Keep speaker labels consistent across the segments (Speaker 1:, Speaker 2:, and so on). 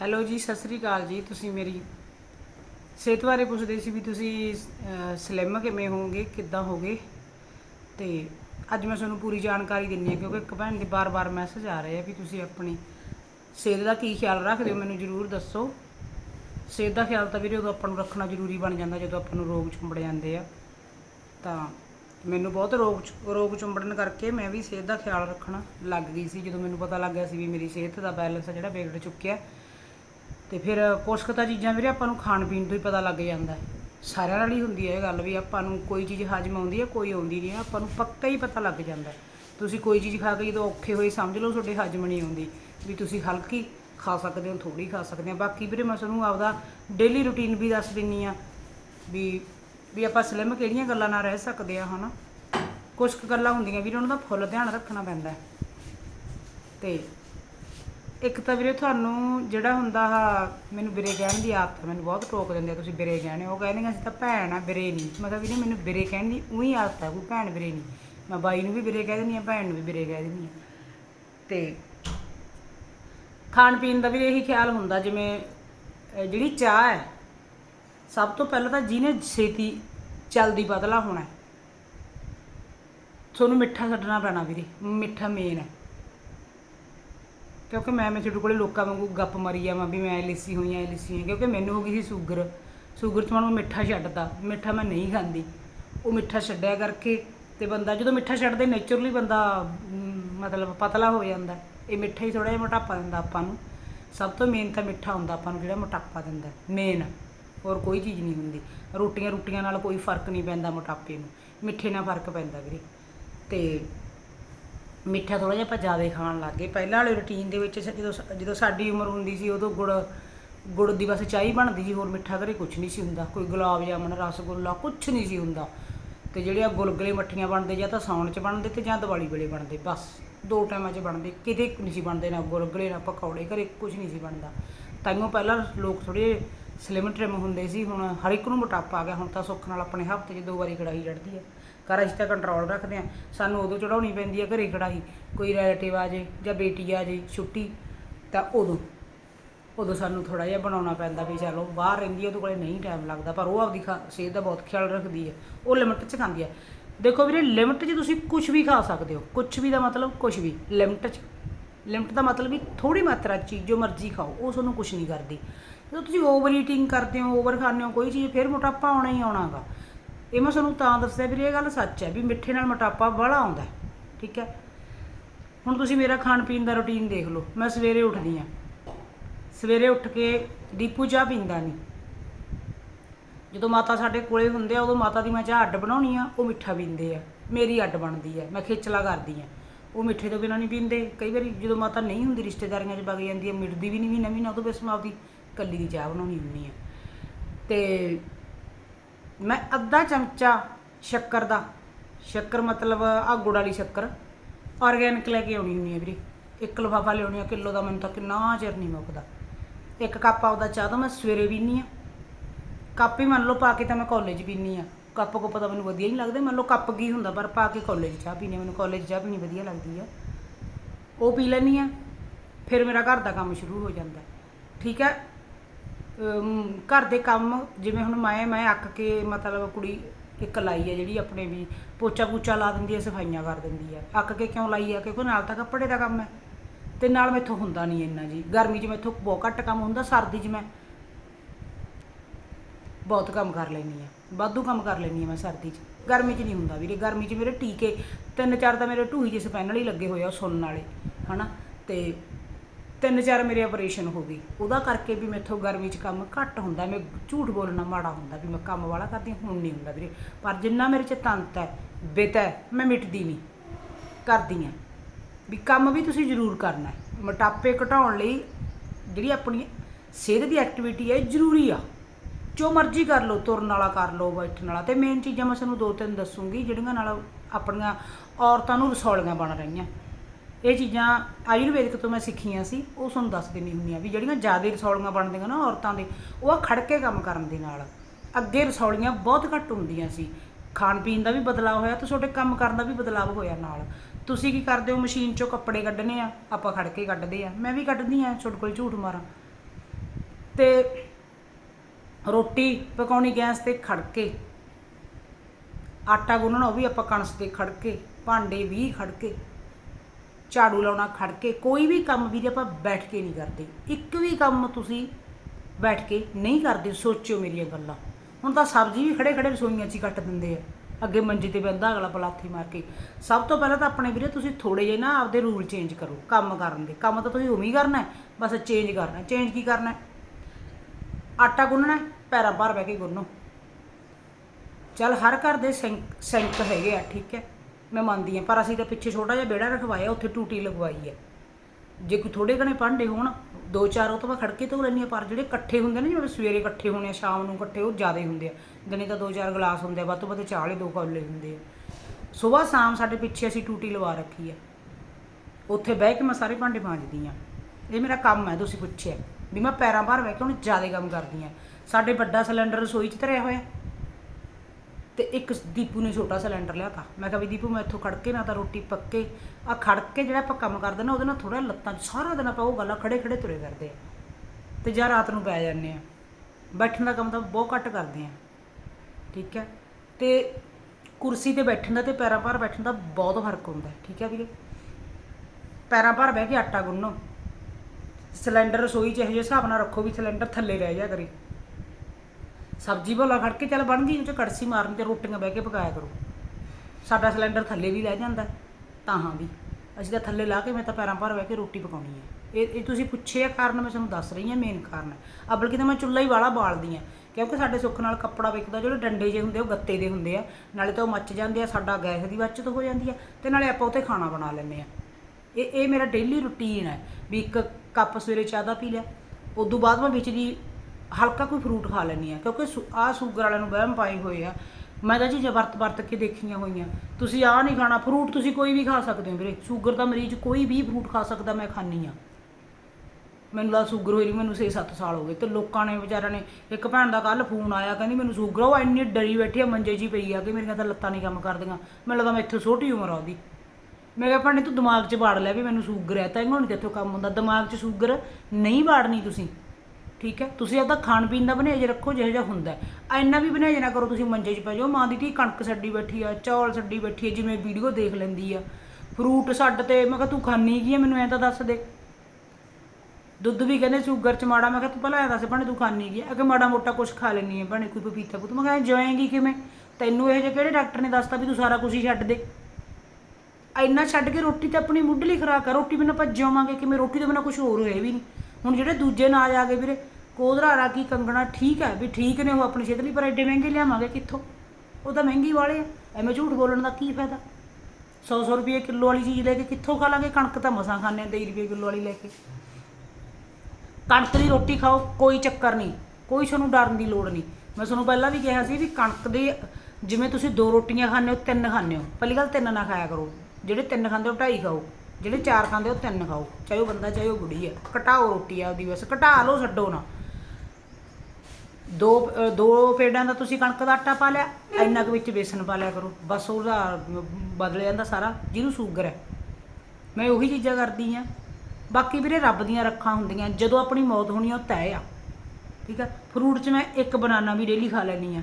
Speaker 1: Hello ਜੀ, ਸਤਿ ਸ੍ਰੀ ਅਕਾਲ ਜੀ, ਤੁਸੀਂ ਮੇਰੀ ਸਿਹਤ ਬਾਰੇ ਪੁੱਛਦੇ ਸੀ ਵੀ ਤੁਸੀਂ ਸਲਿਮ ਕਿਵੇਂ ਹੋਗੇ ਕਿੱਦਾਂ ਹੋਗੇ ਤੇ ਅੱਜ ਮੈਂ ਤੁਹਾਨੂੰ ਪੂਰੀ ਜਾਣਕਾਰੀ ਦਿੰਨੀ ਆ ਕਿਉਂਕਿ ਇੱਕ ਭੈਣ ਦੇ ਬਾਰ-ਬਾਰ ਮੈਸੇਜ ਆ ਰਹੇ ਆ ਵੀ ਤੁਸੀਂ ਆਪਣੀ ਸਿਹਤ ਦਾ ਕੀ ਖਿਆਲ ਰੱਖਦੇ ਹੋ ਮੈਨੂੰ ਜ਼ਰੂਰ ਦੱਸੋ। ਸਿਹਤ ਦਾ ਖਿਆਲ ਤਾਂ ਵੀਰੇ ਉਦੋਂ ਆਪਾਂ ਨੂੰ ਰੱਖਣਾ ਜ਼ਰੂਰੀ ਬਣ ਜਾਂਦਾ, ਜਦੋਂ ਆਪਾਂ ਨੂੰ ਰੋਗ ਚੁੰਬੜ ਜਾਂਦੇ ਆ। ਤਾਂ ਮੈਨੂੰ ਬਹੁਤ ਰੋਗ ਚ- ਰੋਗ ਚੁੰਬੜਨ ਕਰਕੇ ਮੈਂ ਵੀ ਸਿਹਤ ਦਾ ਖਿਆਲ ਰੱਖਣਾ ਲੱਗ ਗਈ ਸੀ, ਜਦੋਂ ਮੈਨੂੰ ਪਤਾ ਲੱਗ ਗਿਆ ਸੀ ਵੀ ਮੇਰੀ ਸਿਹਤ ਦਾ ਬੈਲੈਂਸ ਆ ਜਿਹੜਾ ਵਿਗੜ ਚੁੱਕਿਆ। ਤੇ ਫਿਰ ਕੁਛ ਕੁ ਤਾਂ ਚੀਜ਼ਾਂ ਵੀਰੇ ਆਪਾਂ ਨੂੰ ਖਾਣ ਪੀਣ ਤੋਂ ਹੀ ਪਤਾ ਲੱਗ ਜਾਂਦਾ ਹੈ। ਸਾਰਿਆਂ ਨਾਲ ਹੀ ਹੁੰਦੀ ਹੈ ਇਹ ਗੱਲ ਵੀ ਆਪਾਂ ਨੂੰ ਕੋਈ ਚੀਜ਼ ਹਜਮ ਆਉਂਦੀ ਹੈ, ਕੋਈ ਆਉਂਦੀ ਨਹੀਂ ਆਪਾਂ ਨੂੰ ਪੱਕਾ ਹੀ ਪਤਾ ਲੱਗ ਜਾਂਦਾ ਤੁਸੀਂ ਕੋਈ ਚੀਜ਼ ਖਾ ਕੇ ਜਦੋਂ ਔਖੇ ਹੋਏ ਸਮਝ ਲਓ ਤੁਹਾਡੇ ਹਜਮ ਨਹੀਂ ਆਉਂਦੀ, ਵੀ ਤੁਸੀਂ ਹਲਕੀ ਖਾ ਸਕਦੇ ਹੋ ਥੋੜੀ ਖਾ ਸਕਦੇ ਹੋ ਬਾਕੀ ਵੀਰੇ ਮੈਂ ਤੁਹਾਨੂੰ ਆਪਦਾ ਡੇਲੀ ਰੁਟੀਨ ਵੀ ਦੱਸ ਦਿੰਨੀ ਆ ਵੀ ਵੀ ਆਪਾਂ ਸਲਿਮ ਕਿਹੜੀਆਂ ਗੱਲਾਂ ਨਾਲ ਰਹਿ ਸਕਦੇ ਆ ਹਨਾ ਕੁਝ ਕੁ ਗੱਲਾਂ ਹੁੰਦੀਆਂ ਵੀਰੇ, ਉਹਨਾਂ ਦਾ ਫੁੱਲ ਧਿਆਨ ਰੱਖਣਾ ਪੈਂਦਾ ਹੈ। ਤੇ ਇੱਕ ਤਾਂ ਵੀਰੇ ਤੁਹਾਨੂੰ ਜਿਹੜਾ ਹੁੰਦਾ ਆ ਮੈਨੂੰ ਬਿਰੇ ਕਹਿਣ ਦੀ ਆਦਤ ਹੈ ਮੈਨੂੰ ਬਹੁਤ ਟੋਕ ਦਿੰਦੇ ਆ, ਤੁਸੀਂ ਬਿਰੇ ਕਹਿਣੇ ਉਹ ਕਹਿੰਦੇ ਅਸੀਂ ਤਾਂ ਭੈਣ ਆ, ਬਿਰੇ ਨਹੀਂ। ਮੈਂ ਕਿਹਾ ਵੀਰੇ ਮੈਨੂੰ ਬਿਰੇ ਕਹਿਣ ਦੀ ਉਹੀ ਆਦਤ ਹੈ ਕੋਈ ਭੈਣ ਬਿਰੇ ਨਹੀਂ। ਮੈਂ ਬਾਈ ਨੂੰ ਵੀ ਬਿਰੇ ਕਹਿ ਦਿੰਦੀ ਆ, ਭੈਣ ਨੂੰ ਵੀ ਬਿਰੇ ਕਹਿ ਦਿੰਦੀ ਆ। ਤੇ ਖਾਣ ਪੀਣ ਦਾ ਵੀ ਇਹੀ ਖਿਆਲ ਹੁੰਦਾ, ਜਿਵੇਂ ਜਿਹੜੀ ਚਾਹ ਹੈ, ਸਭ ਤੋਂ ਪਹਿਲਾਂ ਤਾਂ ਜਿਹਨੇ ਛੇਤੀ ਚਲਦੀ ਬਦਲਾ ਹੋਣਾ ਤੁਹਾਨੂੰ ਮਿੱਠਾ ਛੱਡਣਾ ਪੈਣਾ ਵੀਰੇ, ਮਿੱਠਾ ਮੇਨ ਹੈ। ਕਿਉਂਕਿ ਮੈਂ ਮੈਂ ਤੁਹਾਡੇ ਕੋਲੇ ਲੋਕਾਂ ਵਾਂਗੂ ਗੱਪ ਮਾਰੀ ਜਾਵਾਂ ਵੀ ਮੈਂ ਲਿੱਸੀ ਹੋਈ ਆ ਲਿੱਸੀ ਹੋਈ ਕਿਉਂਕਿ ਮੈਨੂੰ ਹੋ ਗਈ ਸੀ ਸ਼ੂਗਰ। ਸ਼ੂਗਰ ਤੋਂ ਮੈਂ ਮਿੱਠਾ ਛੱਡਦਾ ਮਿੱਠਾ ਮੈਂ ਨਹੀਂ ਖਾਂਦੀ। ਉਹ ਮਿੱਠਾ ਛੱਡਿਆ ਕਰਕੇ ਤੇ ਬੰਦਾ ਜਦੋਂ ਮਿੱਠਾ ਛੱਡਦੇ ਨੇਚਰਲੀ ਬੰਦਾ ਮਤਲਬ ਪਤਲਾ ਹੋ ਜਾਂਦਾ। ਇਹ ਮਿੱਠਾ ਹੀ ਥੋੜਾ ਜਿਹਾ ਮੋਟਾਪਾ ਦਿੰਦਾ ਆਪਾਂ ਨੂੰ। ਸਭ ਤੋਂ ਮੇਨ ਤਾਂ ਮਿੱਠਾ ਹੁੰਦਾ ਆਪਾਂ ਨੂੰ, ਜਿਹੜਾ ਮੋਟਾਪਾ ਦਿੰਦਾ। ਮੇਨ ਹੋਰ ਕੋਈ ਚੀਜ਼ ਨਹੀਂ ਹੁੰਦੀ। ਰੋਟੀਆਂ ਰੋਟੀਆਂ ਨਾਲ ਕੋਈ ਫ਼ਰਕ ਨਹੀਂ ਪੈਂਦਾ ਮੋਟਾਪੇ ਨੂੰ। ਮਿੱਠੇ ਨਾਲ ਫ਼ਰਕ ਪੈਂਦਾ ਵੀਰੇ। ਤੇ ਮਿੱਠਾ ਥੋੜਾ ਜਿਹਾ ਆਪਾਂ ਜ਼ਿਆਦਾ ਖਾਣ ਲੱਗ ਗਏ। ਪਹਿਲਾਂ ਵਾਲੇ ਰੁਟੀਨ ਦੇ ਵਿੱਚ ਜਦੋਂ ਸ- ਜਦੋਂ ਸਾਡੀ ਉਮਰ ਹੁੰਦੀ ਸੀ, ਉਦੋਂ ਗੁੜ ਗੁੜ ਦੀ ਬਸ ਚਾਹ ਬਣਦੀ ਸੀ, ਹੋਰ ਮਿੱਠਾ ਘਰੇ ਕੁਝ ਨਹੀਂ ਸੀ ਹੁੰਦਾ। ਕੋਈ ਗੁਲਾਬ ਜਾਮਣ, ਰਸਗੁੱਲਾ ਕੁਝ ਨਹੀਂ ਸੀ ਹੁੰਦਾ। ਤੇ ਜਿਹੜੇ ਆ ਗੁਲਗੁਲੇ ਮੱਠੀਆਂ ਬਣਦੇ ਜਾਂ ਤਾਂ ਸਾਉਣ 'ਚ ਬਣਦੇ ਤੇ ਜਾਂ ਦੀਵਾਲੀ ਵੇਲੇ ਬਣਦੇ, ਬਸ। ਦੋ ਟਾਈਮਾਂ 'ਚ ਬਣਦੇ, ਕਿਤੇ ਨਹੀਂ ਸੀ ਬਣਦੇ ਨਾ ਗੁਲਗਲੇ, ਨਾ ਪਕੌੜੇ, ਘਰੇ ਕੁਝ ਨਹੀਂ ਸੀ ਬਣਦਾ। ਤਾਈਓ ਪਹਿਲਾਂ ਲੋਕ ਥੋੜੇ ਸਲਿਮ ਟ੍ਰਿਮ ਹੁੰਦੇ ਸੀ, ਹੁਣ ਹਰ ਇੱਕ ਨੂੰ ਮੋਟਾਪਾ ਆ ਗਿਆ, ਹੁਣ ਤਾਂ ਸੁੱਖ ਨਾਲ ਆਪਣੇ ਹਫ਼ਤੇ 'ਚ ਦੋ ਵਾਰੀ ਕੜਾਹੀ ਚੜ੍ਹਦੀ ਹੈ ਘਰ ਅਸੀਂ ਤਾਂ ਕੰਟਰੋਲ ਰੱਖਦੇ ਆ ਸਾਨੂੰ ਉਦੋਂ ਚੜਾਉਣੀ ਪੈਂਦੀ ਹੈ ਘਰੇ ਕੜਾਹੀ। ਕੋਈ ਰਿਲੇਟਿਵ ਆ ਜੇ ਜਾਂ ਬੇਟੀ ਆ ਜੇ ਛੁੱਟੀ, ਤਾਂ ਉਦੋਂ। ਉਦੋਂ ਸਾਨੂੰ ਥੋੜਾ ਜਿਹਾ ਬਣਾਉਣਾ ਪੈਂਦਾ ਵੀ ਚਲੋ, ਬਾਹਰ ਰਹਿੰਦੀ ਹੈ ਉਹਦੇ ਕੋਲੇ ਨਹੀਂ ਟਾਈਮ ਲੱਗਦਾ, ਪਰ ਉਹ ਆਪਦੀ ਖਾ- ਸਿਹਤ ਦਾ ਬਹੁਤ ਖਿਆਲ ਰੱਖਦੀ ਹੈ ਉਹ ਲਿਮਟ 'ਚ ਖਾਂਦੀ ਹੈ ਦੇਖੋ ਵੀਰੇ ਲਿਮਟ 'ਚ ਤੁਸੀਂ ਕੁਝ ਵੀ ਖਾ ਸਕਦੇ ਹੋ। ਕੁਝ ਵੀ ਦਾ ਮਤਲਬ ਕੁਝ ਵੀ ਲਿਮਟ 'ਚ। ਲਿਮਟ ਦਾ ਮਤਲਬ ਵੀ ਥੋੜੀ ਮਾਤਰਾ ਚੀਜ਼ ਜੋ ਮਰਜ਼ੀ ਖਾਓ, ਉਹ ਤੁਹਾਨੂੰ ਕੁਝ ਨਹੀਂ ਕਰਦੀ। ਜਦੋਂ ਤੁਸੀਂ ਓਵਰ ਈਟਿੰਗ ਕਰਦੇ ਹੋ ਓਵਰ ਖਾਂਦੇ ਹੋ, ਕੋਈ ਚੀਜ਼, ਫਿਰ ਮੋਟਾਪਾ ਆਉਣਾ ਹੀ ਆਉਣਾਗਾ। ਇਹ ਮੈਂ ਤੁਹਾਨੂੰ ਤਾਂ ਦੱਸਿਆ ਵੀਰੇ ਇਹ ਗੱਲ ਸੱਚ ਹੈ ਵੀ ਮਿੱਠੇ ਨਾਲ ਮੋਟਾਪਾ ਬੜਾ ਆਉਂਦਾ ਠੀਕ ਹੈ? ਹੁਣ ਤੁਸੀਂ ਮੇਰਾ ਖਾਣ ਪੀਣ ਦਾ ਰੁਟੀਨ ਦੇਖ ਲਓ, ਮੈਂ ਸਵੇਰੇ ਉੱਠਦੀ ਆ ਸਵੇਰੇ ਉੱਠ ਕੇ ਦੀਪੂ ਚਾਹ ਪੀਂਦਾ ਨਹੀਂ ਜਦੋਂ ਮਾਤਾ ਸਾਡੇ ਕੋਲੇ ਹੁੰਦੇ ਆ, ਉਦੋਂ ਮਾਤਾ ਦੀ ਮੈਂ ਚਾਹ ਅੱਡ ਬਣਾਉਣੀ ਆ, ਉਹ ਮਿੱਠਾ ਪੀਂਦੇ ਆ, ਮੇਰੀ ਅੱਡ ਬਣਦੀ ਆ, ਮੈਂ ਖੇਚਲਾ ਕਰਦੀ ਆ। ਉਹ ਮਿੱਠੇ ਤੋਂ ਬਿਨਾਂ ਨਹੀਂ ਪੀਂਦੇ। ਕਈ ਵਾਰੀ ਜਦੋਂ ਮਾਤਾ ਨਹੀਂ ਹੁੰਦੀ, ਰਿਸ਼ਤੇਦਾਰੀਆਂ 'ਚ ਵਗ ਜਾਂਦੀ ਆ ਮਿਲਦੀ ਵੀ ਨਹੀਂ ਮਹੀਨਾ ਮਹੀਨਾ ਉਹ ਤੋਂ ਬਸ ਮੈਂ ਆਪਦੀ ਕੱਲੀ ਦੀ ਚਾਹ ਬਣਾਉਣੀ ਹੁੰਦੀ ਆ। ਤੇ ਮੈਂ ਅੱਧਾ ਚਮਚਾ ਸ਼ੱਕਰ ਦਾ। ਸ਼ੱਕਰ ਮਤਲਬ ਆ ਗੁੜ ਵਾਲੀ ਸ਼ੱਕਰ। ਆਰਗੈਨਿਕ ਲੈ ਕੇ ਆਉਣੀ ਹੁੰਦੀ ਹੈ ਵੀਰੇ। ਇੱਕ ਲਿਫਾਫਾ ਲਿਆਉਣੀ ਆ, ਕਿਲੋ ਦਾ ਮੈਨੂੰ ਤਾਂ ਕਿੰਨਾ ਚਿਰ ਨਹੀਂ ਮੁੱਕਦਾ। ਇੱਕ ਕੱਪ ਆਉਦਾ ਚਾਹ ਦਾ ਮੈਂ ਸਵੇਰੇ ਪੀਨੀ ਆ ਕੱਪ ਹੀ ਮੰਨ ਲਓ ਪਾ ਕੇ ਤਾਂ ਮੈਂ ਕਾਲਜ ਪੀਨੀ ਆ ਕੱਪ ਕੋ ਪਤਾ ਮੈਨੂੰ ਵਧੀਆ ਨਹੀਂ ਲੱਗਦੇ। ਮੰਨ ਲਓ ਕੱਪ ਕੀ ਹੁੰਦਾ, ਪਰ ਪਾ ਕੇ ਕਾਲਜ ਚਾਹ ਪੀਣੀ ਮੈਨੂੰ ਕਾਲਜ ਚਾਹ ਪੀਣੀ ਵਧੀਆ ਲੱਗਦੀ ਆ। ਉਹ ਪੀ ਲੈਣੀ ਆ ਫਿਰ ਮੇਰਾ ਘਰ ਦਾ ਕੰਮ ਸ਼ੁਰੂ ਹੋ ਜਾਂਦਾ। ਠੀਕ ਹੈ। ਘਰ ਦੇ ਕੰਮ, ਜਿਵੇਂ ਹੁਣ ਮੈਂ ਮੈਂ ਅੱਕ ਕੇ ਮਤਲਬ ਕੁੜੀ ਇੱਕ ਲਾਈ ਹੈ ਜਿਹੜੀ ਆਪਣੇ ਵੀ ਪੋਚਾ ਪੂਚਾ ਲਾ ਦਿੰਦੀ ਹੈ ਸਫਾਈਆਂ ਕਰ ਦਿੰਦੀ ਹੈ ਅੱਕ ਕੇ ਕਿਉਂ ਲਾਈ ਹੈ ਕਿਉਂਕਿ ਨਾਲ ਤਾਂ ਕੱਪੜੇ ਦਾ ਕੰਮ ਹੈ ਤੇ ਨਾਲ ਮੈਥੋਂ ਹੁੰਦਾ ਨਹੀਂ ਇੰਨਾ ਜੀ। ਗਰਮੀ 'ਚ ਮੈਥੋਂ ਬਹੁਤ ਘੱਟ ਕੰਮ ਹੁੰਦਾ, ਸਰਦੀ 'ਚ ਮੈਂ ਬਹੁਤ ਕੰਮ ਕਰ ਲੈਣੀ ਆ। ਵਾਧੂ ਕੰਮ ਕਰ ਲੈਣੀ ਆ ਮੈਂ ਸਰਦੀ 'ਚ। ਗਰਮੀ 'ਚ ਨਹੀਂ ਹੁੰਦਾ ਵੀਰੇ। ਗਰਮੀ 'ਚ ਮੇਰੇ ਟੀਕੇ, ਤਿੰਨ ਚਾਰ ਤਾਂ ਮੇਰੇ ਢੂਹੀ ਜਿਸ ਸਪੈਨਲ ਹੀ ਲੱਗੇ ਹੋਏ ਆ ਸੁਣਨ ਵਾਲੇ, ਹਨਾ? ਤੇ ਤਿੰਨ ਚਾਰ ਮੇਰੇ ਆਪਰੇਸ਼ਨ ਹੋ ਗਏ। ਉਹਦਾ ਕਰਕੇ ਵੀ ਮੈਥੋਂ ਗਰਮੀ 'ਚ ਕੰਮ ਘੱਟ ਹੁੰਦਾ। ਮੈਂ ਝੂਠ ਬੋਲਣਾ ਮਾੜਾ ਹੁੰਦਾ ਵੀ ਮੈਂ ਕੰਮ ਵਾਲਾ ਕਰਦੀ, ਹੁਣ ਨਹੀਂ ਹੁੰਦਾ ਵੀਰੇ। ਪਰ ਜਿੰਨਾ ਮੇਰੇ 'ਚ ਤੰਤ ਹੈ ਬਿਤ ਹੈ, ਮੈਂ ਮਿਟਦੀ ਨਹੀਂ। ਕਰਦੀ ਹਾਂ। ਵੀ ਕੰਮ ਵੀ ਤੁਸੀਂ ਜ਼ਰੂਰ ਕਰਨਾ ਮੋਟਾਪੇ ਘਟਾਉਣ ਲਈ ਜਿਹੜੀ ਆਪਣੀ ਸਿਹਤ ਦੀ ਐਕਟੀਵਿਟੀ ਹੈ ਜ਼ਰੂਰੀ ਆ। ਜੋ ਮਰਜ਼ੀ ਕਰ ਲਓ, ਤੁਰਨ ਵਾਲਾ ਕਰ ਲਓ, ਬੈਠਣ ਵਾਲਾ। ਤੇ ਮੇਨ ਚੀਜ਼ਾਂ ਮੈਂ ਤੁਹਾਨੂੰ ਦੋ ਤਿੰਨ ਦੱਸੂਗੀ, ਜਿਹੜੀਆਂ ਨਾਲ ਆਪਣੀਆਂ ਔਰਤਾਂ ਨੂੰ ਰਸੌਲੀਆਂ ਬਣ ਰਹੀਆਂ। ਇਹ ਚੀਜ਼ਾਂ ਆਯੁਰਵੈਦਿਕ ਤੋਂ ਮੈਂ ਸਿੱਖੀਆਂ ਸੀ, ਉਹ ਤੁਹਾਨੂੰ ਦੱਸ ਦਿੰਦੀ ਹੁੰਦੀ ਆ ਵੀ ਜਿਹੜੀਆਂ ਜ਼ਿਆਦਾ ਰਸੌਲੀਆਂ ਬਣਦੀਆਂ ਨਾ ਔਰਤਾਂ ਦੇ, ਉਹ ਆ ਖੜ ਕੇ ਕੰਮ ਕਰਨ ਦੇ ਨਾਲ। ਅੱਗੇ ਰਸੌਲੀਆਂ ਬਹੁਤ ਘੱਟ ਹੁੰਦੀਆਂ ਸੀ। ਖਾਣ ਪੀਣ ਦਾ ਵੀ ਬਦਲਾਅ ਹੋਇਆ ਤੇ ਤੁਹਾਡੇ ਕੰਮ ਕਰਨ ਦਾ ਵੀ ਬਦਲਾਅ ਹੋਇਆ ਨਾਲ। ਤੁਸੀਂ ਕੀ ਕਰਦੇ ਹੋ, ਮਸ਼ੀਨ ਚੋਂ ਕੱਪੜੇ ਕੱਢਣੇ ਆ, ਆਪਾਂ ਖੜ ਕੇ ਕੱਢਦੇ ਆ। ਮੈਂ ਵੀ ਕੱਢਦੀ ਆ ਤੁਹਾਡੇ ਕੋਲ ਝੂਠ ਮਾਰਾਂ। ਤੇ ਰੋਟੀ ਪਕਾਉਣੀ ਗੈਸ ਤੇ ਖੜ ਕੇ ਆਟਾ ਗੁੰਨਣਾ, ਉਹ ਵੀ ਆਪਾਂ ਕਣਸ ਤੇ ਖੜ ਕੇ ਭਾਂਡੇ ਵੀ ਖੜ ਕੇ ਝਾੜੂ ਲਾਉਣਾ, ਖੜ ਕੇ ਕੋਈ ਵੀ ਕੰਮ ਵੀਰੇ ਆਪਾਂ ਬੈਠ ਕੇ ਨਹੀਂ ਕਰਦੇ। ਇੱਕ ਵੀ ਕੰਮ ਤੁਸੀਂ ਬੈਠ ਕੇ ਨਹੀਂ ਕਰਦੇ, ਸੋਚਿਓ ਮੇਰੀਆਂ ਗੱਲਾਂ। ਹੁਣ ਤਾਂ ਸਬਜ਼ੀ ਵੀ ਖੜੇ ਖੜੇ ਰਸੋਈਆਂ 'ਚ ਹੀ ਕੱਟ ਦਿੰਦੇ ਆ। ਅੱਗੇ ਮੰਜੇ ਤੇ ਬੰਦਾ ਅਗਲਾ ਪਲਾਥੀ ਮਾਰ ਕੇ। ਸਭ ਤੋਂ ਪਹਿਲਾਂ ਤਾਂ ਆਪਣੇ ਵੀਰੇ ਤੁਸੀਂ ਥੋੜੇ ਜਿਹੇ ਨਾ ਆਪਦੇ ਰੂਲ ਚੇਂਜ ਕਰੋ, ਕੰਮ ਕਰਨ ਦੇ। ਕੰਮ ਤਾਂ ਤੁਸੀਂ ਉਵੇਂ ਹੀ ਕਰਨਾ ਬਸ ਚੇਂਜ ਕਰਨਾ ਚੇਂਜ ਕੀ ਕਰਨਾ ਆਟਾ ਗੁੰਨਣਾ ਪੈਰਾਂ ਬਾਹਰ ਬਹਿ ਕੇ ਗੁੰਨੋ। ਚੱਲ ਹਰ ਘਰ ਦੇ ਸਿੰਕ ਸਿੰਕ ਹੈਗੇ ਆ, ਠੀਕ ਹੈ। ਮੈਂ ਮੰਨਦੀ ਹਾਂ, ਪਰ ਅਸੀਂ ਤਾਂ ਪਿੱਛੇ ਛੋਟਾ ਜਿਹਾ ਬੇੜਾ ਰਖਵਾਇਆ, ਉੱਥੇ ਟੂਟੀ ਲਗਵਾਈ ਹੈ। ਜੇ ਕੋਈ ਥੋੜੇ ਘਣੇ ਭਾਂਡੇ ਹੋਣ, ਦੋ ਚਾਰ ਉਹ ਤਾਂ ਮੈਂ ਖੜਕੇ ਧੋ ਲੈਂਦੀ ਹਾਂ, ਪਰ ਜਿਹੜੇ ਇਕੱਠੇ ਹੁੰਦੇ ਨੇ, ਜਿਵੇਂ ਸਵੇਰੇ ਇਕੱਠੇ ਹੋਣੇ ਆ, ਸ਼ਾਮ ਨੂੰ ਇਕੱਠੇ, ਉਹ ਜ਼ਿਆਦਾ ਹੁੰਦੇ ਆ। ਦਿਨੇ ਤਾਂ ਦੋ ਚਾਰ ਗਲਾਸ ਹੁੰਦੇ ਆ, ਵੱਧ ਤੋਂ ਵੱਧ ਚਾਹ ਵਾਲੇ ਦੋ ਕੌਲੇ ਹੁੰਦੇ ਆ। ਸਵੇਰ ਸ਼ਾਮ ਸਾਡੇ ਪਿੱਛੇ ਅਸੀਂ ਟੂਟੀ ਲਵਾ ਰੱਖੀ ਆ। ਉੱਥੇ ਬਹਿ ਕੇ ਮੈਂ ਸਾਰੇ ਭਾਂਡੇ ਮਾਂਜਦੀ ਆ ਇਹ ਮੇਰਾ ਕੰਮ ਹੈ, ਤੁਸੀਂ ਪੁੱਛਿਆ। ਵੀ ਮੈਂ ਪੈਰਾਂ ਭਾਰ ਬਹਿ ਕੇ ਹੁਣ ਜ਼ਿਆਦਾ ਕੰਮ ਕਰਦੀ ਆ ਸਾਡੇ ਵੱਡਾ ਸਿਲੰਡਰ ਰਸੋਈ 'ਚ ਧਰਿਆ ਹੋਇਆ। ਤੇ ਇੱਕ ਦੀਪੂ ਨੇ ਛੋਟਾ ਸਿਲੰਡਰ ਲਿਆਤਾ ਮੈਂ ਕਿਹਾ ਵੀ ਦੀਪੂ, ਮੈਂ ਇੱਥੋਂ ਖੜ ਕੇ ਨਾ ਤਾਂ ਰੋਟੀ ਪੱਕੇ। ਆ ਖੜ ਕੇ ਜਿਹੜਾ ਆਪਾਂ ਕੰਮ ਕਰਦੇ ਨਾ, ਉਹਦੇ ਨਾਲ ਥੋੜਾ ਲੱਤਾਂ 'ਚ ਸਾਰਾ ਦਿਨ ਆਪਾਂ ਉਹ ਗੱਲਾਂ ਖੜੇ ਖੜੇ ਤੁਰੇ ਕਰਦੇ ਆ। ਤੇ ਜਾਂ ਰਾਤ ਨੂੰ ਪੈ ਜਾਂਦੇ ਆ। ਬੈਠਣ ਦਾ ਕੰਮ ਤਾਂ ਬਹੁਤ ਘੱਟ ਕਰਦੇ ਆ। ਠੀਕ ਹੈ? ਤੇ ਕੁਰਸੀ ਤੇ ਬੈਠਣ ਦਾ ਤੇ ਪੈਰਾਂ ਭਾਰ ਬੈਠਣ ਦਾ ਬਹੁਤ ਫ਼ਰਕ ਹੁੰਦਾ। ਠੀਕ ਹੈ ਵੀਰੇ? ਪੈਰਾਂ ਭਾਰ ਬਹਿ ਕੇ ਆਟਾ ਗੁੰਨੋ। ਸਿਲੰਡਰ ਰਸੋਈ 'ਚ ਇਹੋ ਜਿਹੇ ਹਿਸਾਬ ਨਾਲ ਰੱਖੋ ਵੀ ਸਿਲੰਡਰ ਥੱਲੇ ਰਹਿ ਜਾ ਕਰੇ। ਸਬਜ਼ੀ ਭੋਲਾ ਖੜ ਕੇ ਚੱਲ ਬਣ ਗਈ ਉਹ 'ਚ ਕੜਸੀ ਮਾਰਨ ਤੇ ਰੋਟੀਆਂ ਬਹਿ ਕੇ ਪਕਾਇਆ ਕਰੋ। ਸਾਡਾ ਸਿਲੰਡਰ ਥੱਲੇ ਵੀ ਲੈ ਜਾਂਦਾ ਤਾਂ ਹਾਂ ਵੀ। ਅਸੀਂ ਤਾਂ ਥੱਲੇ ਲਾ ਕੇ ਮੈਂ ਤਾਂ ਪੈਰਾਂ ਭਾਰ ਬਹਿ ਕੇ ਰੋਟੀ ਪਕਾਉਣੀ ਹੈ। ਇਹ ਇਹ ਤੁਸੀਂ ਪੁੱਛੇ ਆ ਕਾਰਨ, ਮੈਂ ਤੁਹਾਨੂੰ ਦੱਸ ਰਹੀ ਹਾਂ ਮੇਨ ਕਾਰਨ ਹੈ। ਅਬਲ ਕਿਤੇ ਮੈਂ ਚੁੱਲ੍ਹਾ ਹੀ ਵਾਲਾ ਬਾਲਦੀ ਆ ਕਿਉਂਕਿ ਸਾਡੇ ਸੁੱਖ ਨਾਲ ਕੱਪੜਾ ਵਿਕਦਾ, ਜਿਹੜੇ ਡੰਡੇ ਜੇ ਹੁੰਦੇ ਉਹ ਗੱਤੇ ਦੇ ਹੁੰਦੇ ਆ। ਨਾਲੇ ਤਾਂ ਉਹ ਮੱਚ ਜਾਂਦੇ ਆ, ਸਾਡਾ ਗੈਸ ਦੀ ਬਚਤ ਹੋ ਜਾਂਦੀ ਆ, ਤੇ ਨਾਲੇ ਆਪਾਂ ਉੱਥੇ ਖਾਣਾ ਬਣਾ ਲੈਂਦੇ ਆ ਇਹ ਇਹ ਮੇਰਾ ਡੇਲੀ ਰੁਟੀਨ ਹੈ ਵੀ ਇੱਕ ਕੱਪ ਸਵੇਰੇ ਚਾਹ ਦਾ ਪੀ ਲਿਆ, ਉਦੋਂ ਬਾਅਦ ਮੈਂ ਵਿੱਚ ਦੀ ਹਲਕਾ ਕੋਈ ਫਰੂਟ ਖਾ ਲੈਂਦੀ ਆ ਕਿਉਂਕਿ ਆ ਸ਼ੂਗਰ ਵਾਲਿਆਂ ਨੂੰ ਵਹਿਮ ਪਾਏ ਹੋਏ ਆ। ਮੈਂ ਤਾਂ ਚੀਜ਼ਾਂ ਵਰਤ ਵਰਤ ਕੇ ਦੇਖੀਆਂ ਹੋਈਆਂ, ਤੁਸੀਂ ਆਹ ਨਹੀਂ ਖਾਣਾ ਫਰੂਟ ਤੁਸੀਂ ਕੋਈ ਵੀ ਖਾ ਸਕਦੇ ਹੋ ਵੀਰੇ। ਸ਼ੂਗਰ ਦਾ ਮਰੀਜ਼ ਕੋਈ ਵੀ ਫਰੂਟ ਖਾ ਸਕਦਾ, ਮੈਂ ਖਾਂਦੀ ਆ ਮੈਨੂੰ ਲਾ ਸ਼ੂਗਰ ਹੋਈ ਮੈਨੂੰ 6-7 ਸਾਲ ਹੋ ਗਏ ਤੇ ਲੋਕਾਂ ਨੇ ਵਿਚਾਰਿਆਂ ਨੇ, ਇੱਕ ਭੈਣ ਦਾ ਕੱਲ ਫੋਨ ਆਇਆ, ਕਹਿੰਦੀ ਮੈਨੂੰ ਸ਼ੂਗਰ ਆ, ਉਹ ਇੰਨੀ ਡਰੀ ਬੈਠੀ ਆ, ਮੰਜੇ 'ਚ ਹੀ ਪਈ ਆ ਕਿ ਮੇਰੀਆਂ ਤਾਂ ਲੱਤਾਂ ਨਹੀਂ ਕੰਮ ਕਰਦੀਆਂ। ਮੈਨੂੰ ਲੱਗਦਾ ਮੈਂ ਇੱਥੇ ਛੋਟੀ ਉਮਰ ਆ ਉਹਦੀ। ਮੈਂ ਕਿਹਾ, ਭੈਣੇ ਤੂੰ ਦਿਮਾਗ 'ਚ ਵਾੜ ਲਿਆ ਵੀ ਮੈਨੂੰ ਸ਼ੂਗਰ ਹੈ ਤਾਂ ਇਹਨਾਂ ਨੂੰ ਕਿੱਥੋਂ ਕੰਮ ਹੁੰਦਾ। ਦਿਮਾਗ 'ਚ ਸ਼ੂਗਰ ਨਹੀਂ ਵਾੜਨੀ ਤੁਸੀਂ। ਠੀਕ ਹੈ? ਤੁਸੀਂ ਆਪਦਾ ਖਾਣ ਪੀਣ ਦਾ ਬਨੇਜ ਰੱਖੋ, ਜਿਹੋ ਜਿਹਾ ਹੁੰਦਾ ਹੈ। ਇੰਨਾ ਵੀ ਬਨੇਜ ਨਾ ਕਰੋ, ਤੁਸੀਂ ਮੰਜੇ 'ਚ ਪੈ ਜਾਓ। ਮਾਂ ਦੀ ਧੀ ਕਣਕ ਛੱਡੀ ਬੈਠੀ ਆ, ਚੌਲ ਛੱਡੀ ਬੈਠੀ ਆ, ਜਿਵੇਂ ਵੀਡੀਓ ਦੇਖ ਲੈਂਦੀ ਆ। ਫਰੂਟ ਛੱਡ ਤੇ ਮੈਂ ਕਿਹਾ, ਤੂੰ ਖਾਣੀ ਕੀ ਆ? ਮੈਨੂੰ ਐਂ ਤਾਂ ਦੱਸ ਦੇ। ਦੁੱਧ ਵੀ ਕਹਿੰਦੇ, ਸ਼ੂਗਰ ਚ ਮਾੜਾ। ਮੈਂ ਕਿਹਾ, ਤੂੰ ਪਹਿਲਾਂ ਐ ਦੱਸ, ਭਣੇ, ਤੂੰ ਖਾਣੀ ਕੀ ਆ? ਕਿ ਮਾੜਾ ਮੋਟਾ ਕੁਝ ਖਾ ਲੈਣੀ ਹੈ ਭਣੇ, ਕੋਈ ਪਪੀਤਾ ਪੁੱਤ। ਮੈਂ ਕਿਹਾ ਜਾਏਂਗੀ ਕਿਵੇਂ? ਤੈਨੂੰ ਇਹ ਜਿਹੇ ਕਿਹੜੇ ਡਾਕਟਰ ਨੇ ਦੱਸਤਾ ਵੀ ਤੂੰ ਸਾਰਾ ਕੁਝ ਹੀ ਛੱਡ ਦੇ? ਇੰਨਾ ਛੱਡ ਕੇ ਰੋਟੀ ਤੇ ਆਪਣੀ ਮੁੱਢਲੀ ਖੁਰਾਕ ਆ। ਰੋਟੀ ਬਿਨਾਂ ਆਪਾਂ ਜਿਉਵਾਂਗੇ ਕਿਵੇਂ? ਰੋਟੀ ਤੋਂ ਬਿਨਾਂ ਕੁਝ ਹੋਰ ਹੋਏ ਵੀ ਨਹੀਂ। ਹੁਣ ਜਿਹੜੇ ਦੂਜੇ ਨਾਜ ਆ ਗਏ ਵੀਰੇ ਕੋਧਰਾ ਰਾਗੀ ਕੰਗਣਾ ਠੀਕ ਹੈ ਵੀ ਠੀਕ ਨੇ ਉਹ ਆਪਣੀ ਸਿਹਤ ਲਈ, ਪਰ ਐਡੇ ਮਹਿੰਗੇ ਲਿਆਵਾਂਗੇ ਕਿੱਥੋਂ? ਉਹ ਤਾਂ ਮਹਿੰਗੀ ਵਾਲੇ ਆ। ਐਵੇਂ ਝੂਠ ਬੋਲਣ ਦਾ ਕੀ ਫਾਇਦਾ? 100 100 ਰੁਪਏ ਕਿਲੋ ਵਾਲੀ ਚੀਜ਼ ਲੈ ਕੇ ਕਿੱਥੋਂ ਖਾ ਲਾਂਗੇ? ਕਣਕ ਤਾਂ ਮਸਾਂ ਖਾਂਦੇ ਆ 2 ਰੁਪਏ ਕਿਲੋ ਵਾਲੀ ਲੈ ਕੇ। ਕਣਕ ਦੀ ਰੋਟੀ ਖਾਓ, ਕੋਈ ਚੱਕਰ ਨਹੀਂ। ਕੋਈ ਤੁਹਾਨੂੰ ਡਰਨ ਦੀ ਲੋੜ ਨਹੀਂ। ਮੈਂ ਤੁਹਾਨੂੰ ਪਹਿਲਾਂ ਵੀ ਕਿਹਾ ਸੀ ਵੀ ਕਣਕ ਦੇ ਜਿਵੇਂ ਤੁਸੀਂ ਦੋ ਰੋਟੀਆਂ ਖਾਂਦੇ ਹੋ, ਤਿੰਨ ਖਾਂਦੇ ਹੋ। ਪਹਿਲੀ ਗੱਲ ਤਿੰਨ ਨਾ ਖਾਇਆ ਕਰੋ। ਜਿਹੜੇ ਤਿੰਨ ਖਾਂਦੇ ਹੋ, ਢਾਈ ਖਾਓ। ਜਿਹੜੇ ਚਾਰ ਖਾਂਦੇ ਉਹ ਤਿੰਨ ਖਾਓ। ਚਾਹੇ ਉਹ ਬੰਦਾ, ਚਾਹੇ ਉਹ ਬੁੜੀ ਆ। ਘਟਾਓ ਰੋਟੀ ਆਪਦੀ ਬਸ, ਘਟਾ ਲਓ, ਛੱਡੋ ਨਾ। ਦੋ ਦੋ ਪੇੜਾਂ ਦਾ ਤੁਸੀਂ ਕਣਕ ਦਾ ਆਟਾ ਪਾ ਲਿਆ, ਇੰਨਾ ਕੁ ਵਿੱਚ ਬੇਸਨ ਪਾ ਲਿਆ ਕਰੋ। ਬਸ ਉਹਦਾ ਬਦਲ ਜਾਂਦਾ ਸਾਰਾ, ਜਿਹਨੂੰ ਸ਼ੂਗਰ ਹੈ। ਮੈਂ ਉਹੀ ਚੀਜ਼ਾਂ ਕਰਦੀ ਆ ਬਾਕੀ ਵੀਰੇ ਰੱਬ ਦੀਆਂ ਰੱਖਾਂ ਹੁੰਦੀਆਂ, ਜਦੋਂ ਆਪਣੀ ਮੌਤ ਹੋਣੀ ਆ, ਉਹ ਤੈਅ ਆ। ਠੀਕ ਆ? ਫਰੂਟ 'ਚ ਮੈਂ ਇੱਕ ਬਨਾਨਾ ਵੀ ਡੇਲੀ ਖਾ ਲੈਣੀ ਆ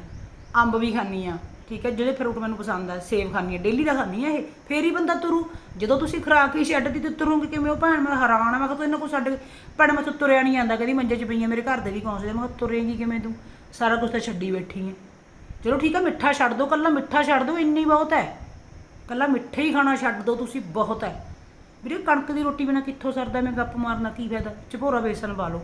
Speaker 1: ਅੰਬ ਵੀ ਖਾਣੀ ਆ ਠੀਕ ਹੈ, ਜਿਹੜੇ ਫਰੂਟ ਮੈਨੂੰ ਪਸੰਦ ਆ ਸੇਬ ਖਾਣੀ ਆ ਡੇਲੀ ਦਾ ਖਾਣੀ ਆ ਇਹ, ਫੇਰ ਹੀ ਬੰਦਾ ਤੁਰੂ। ਜਦੋਂ ਤੁਸੀਂ ਖੁਰਾਕ ਹੀ ਛੱਡਦੀ ਤੇ ਤੁਰੋਗੇ ਕਿਵੇਂ? ਉਹ ਭੈਣ ਮੈਂ ਹੈਰਾਨ ਆ, ਮੈਂ ਕਿਹਾ ਤੂੰ ਇਹਨਾਂ ਕੋਲ ਛੱਡ ਭੈਣ ਮੈਂ ਤੁਰਿਆ ਨਹੀਂ ਜਾਂਦਾ ਕਦੀ ਮੰਜੇ 'ਚ ਪਈਆਂ ਮੇਰੇ ਘਰ ਦੇ ਵੀ ਕੌਂਸਲੇ, ਮੈਂ ਕਿਹਾ ਤੁਰੇਗੀ ਕਿਵੇਂ ਤੂੰ? ਸਾਰਾ ਕੁਝ ਤਾਂ ਛੱਡੀ ਬੈਠੀ ਹੈ ਚਲੋ ਠੀਕ ਆ, ਮਿੱਠਾ ਛੱਡ ਦਿਓ ਕੱਲਾ ਮਿੱਠਾ ਛੱਡ ਦਿਓ ਇੰਨੀ ਬਹੁਤ ਹੈ। ਕੱਲਾ ਮਿੱਠਾ ਹੀ ਖਾਣਾ ਛੱਡ ਦਿਓ ਤੁਸੀਂ, ਬਹੁਤ ਹੈ। ਵੀਰੇ, ਕਣਕ ਦੀ ਰੋਟੀ ਬਿਨਾ ਕਿੱਥੋਂ ਸਰਦਾ, ਮੈਂ ਗੱਪ ਮਾਰਨਾ ਕੀ ਫਾਇਦਾ? ਚਪੋਰਾ ਬੇਸਨ ਪਾ ਲਓ।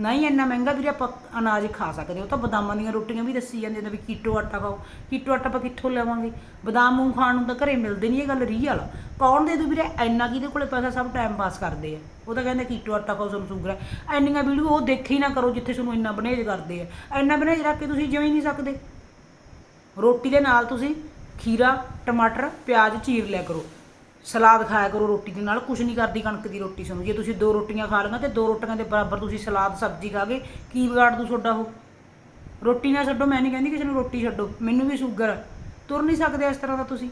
Speaker 1: ਨਹੀਂ, ਇੰਨਾ ਮਹਿੰਗਾ ਵੀਰੇ ਆਪਾਂ ਅਨਾਜ ਖਾ ਸਕਦੇ ਉਹ ਤਾਂ ਬਦਾਮਾਂ ਦੀਆਂ ਰੋਟੀਆਂ ਵੀ ਦੱਸੀ ਜਾਂਦੇ ਨੇ ਵੀ ਕੀਟੋ ਆਟਾ ਖਾਓ। ਕੀਟੋ ਆਟਾ ਆਪਾਂ ਕਿੱਥੋਂ ਲਵਾਂਗੇ? ਬਦਾਮ ਮੂੰਹ ਖਾਣ ਨੂੰ ਤਾਂ ਘਰੇ ਮਿਲਦੇ ਨਹੀਂ ਇਹ ਗੱਲ ਰੀਅਲ ਵਾਲਾ ਕੌਣ ਦੇ ਦੂ ਵੀਰੇ? ਇੰਨਾ ਕਿਹਦੇ ਕੋਲੇ ਪੈਸਾ? ਸਭ ਟਾਈਮ ਪਾਸ ਕਰਦੇ ਆ। ਉਹ ਤਾਂ ਕਹਿੰਦੇ ਕੀਟੋ ਆਟਾ ਖਾਓ ਤੁਹਾਨੂੰ ਸ਼ੂਗਰ ਹੈ ਇੰਨੀਆਂ ਵੀਡੀਓ ਉਹ ਦੇਖੀ ਨਾ ਕਰੋ ਜਿੱਥੇ ਤੁਹਾਨੂੰ ਇੰਨਾ ਬਨੇਜ ਕਰਦੇ ਆ। ਇੰਨਾ ਬਨੇਜ ਰੱਖ ਕੇ ਤੁਸੀਂ ਜਿਉਂ ਹੀ ਨਹੀਂ ਸਕਦੇ। ਰੋਟੀ ਦੇ ਨਾਲ ਤੁਸੀਂ ਖੀਰਾ, ਟਮਾਟਰ, ਪਿਆਜ਼ ਚੀਰ ਲਿਆ ਕਰੋ। ਸਲਾਦ ਖਾਇਆ ਕਰੋ ਰੋਟੀ ਦੇ ਨਾਲ ਕੁਝ ਨਹੀਂ ਕਰਦੀ ਕਣਕ ਦੀ ਰੋਟੀ ਸਾਨੂੰ ਜੇ ਤੁਸੀਂ ਦੋ ਰੋਟੀਆਂ ਖਾ ਲਈਆਂ ਤੇ ਦੋ ਰੋਟੀਆਂ ਦੇ ਬਰਾਬਰ ਤੁਸੀਂ ਸਲਾਦ, ਸਬਜ਼ੀ ਖਾ ਗਏ ਕੀ ਵਿਗਾੜ ਦੂ ਤੁਹਾਡਾ ਉਹ? ਰੋਟੀ ਨਾ ਛੱਡੋ, ਮੈਂ ਨਹੀਂ ਕਹਿੰਦੀ ਕਿਸੇ ਨੂੰ ਰੋਟੀ ਛੱਡੋ, ਮੈਨੂੰ ਵੀ ਸ਼ੂਗਰ ਤੁਰ ਨਹੀਂ ਸਕਦੇ ਇਸ ਤਰ੍ਹਾਂ ਦਾ ਤੁਸੀਂ।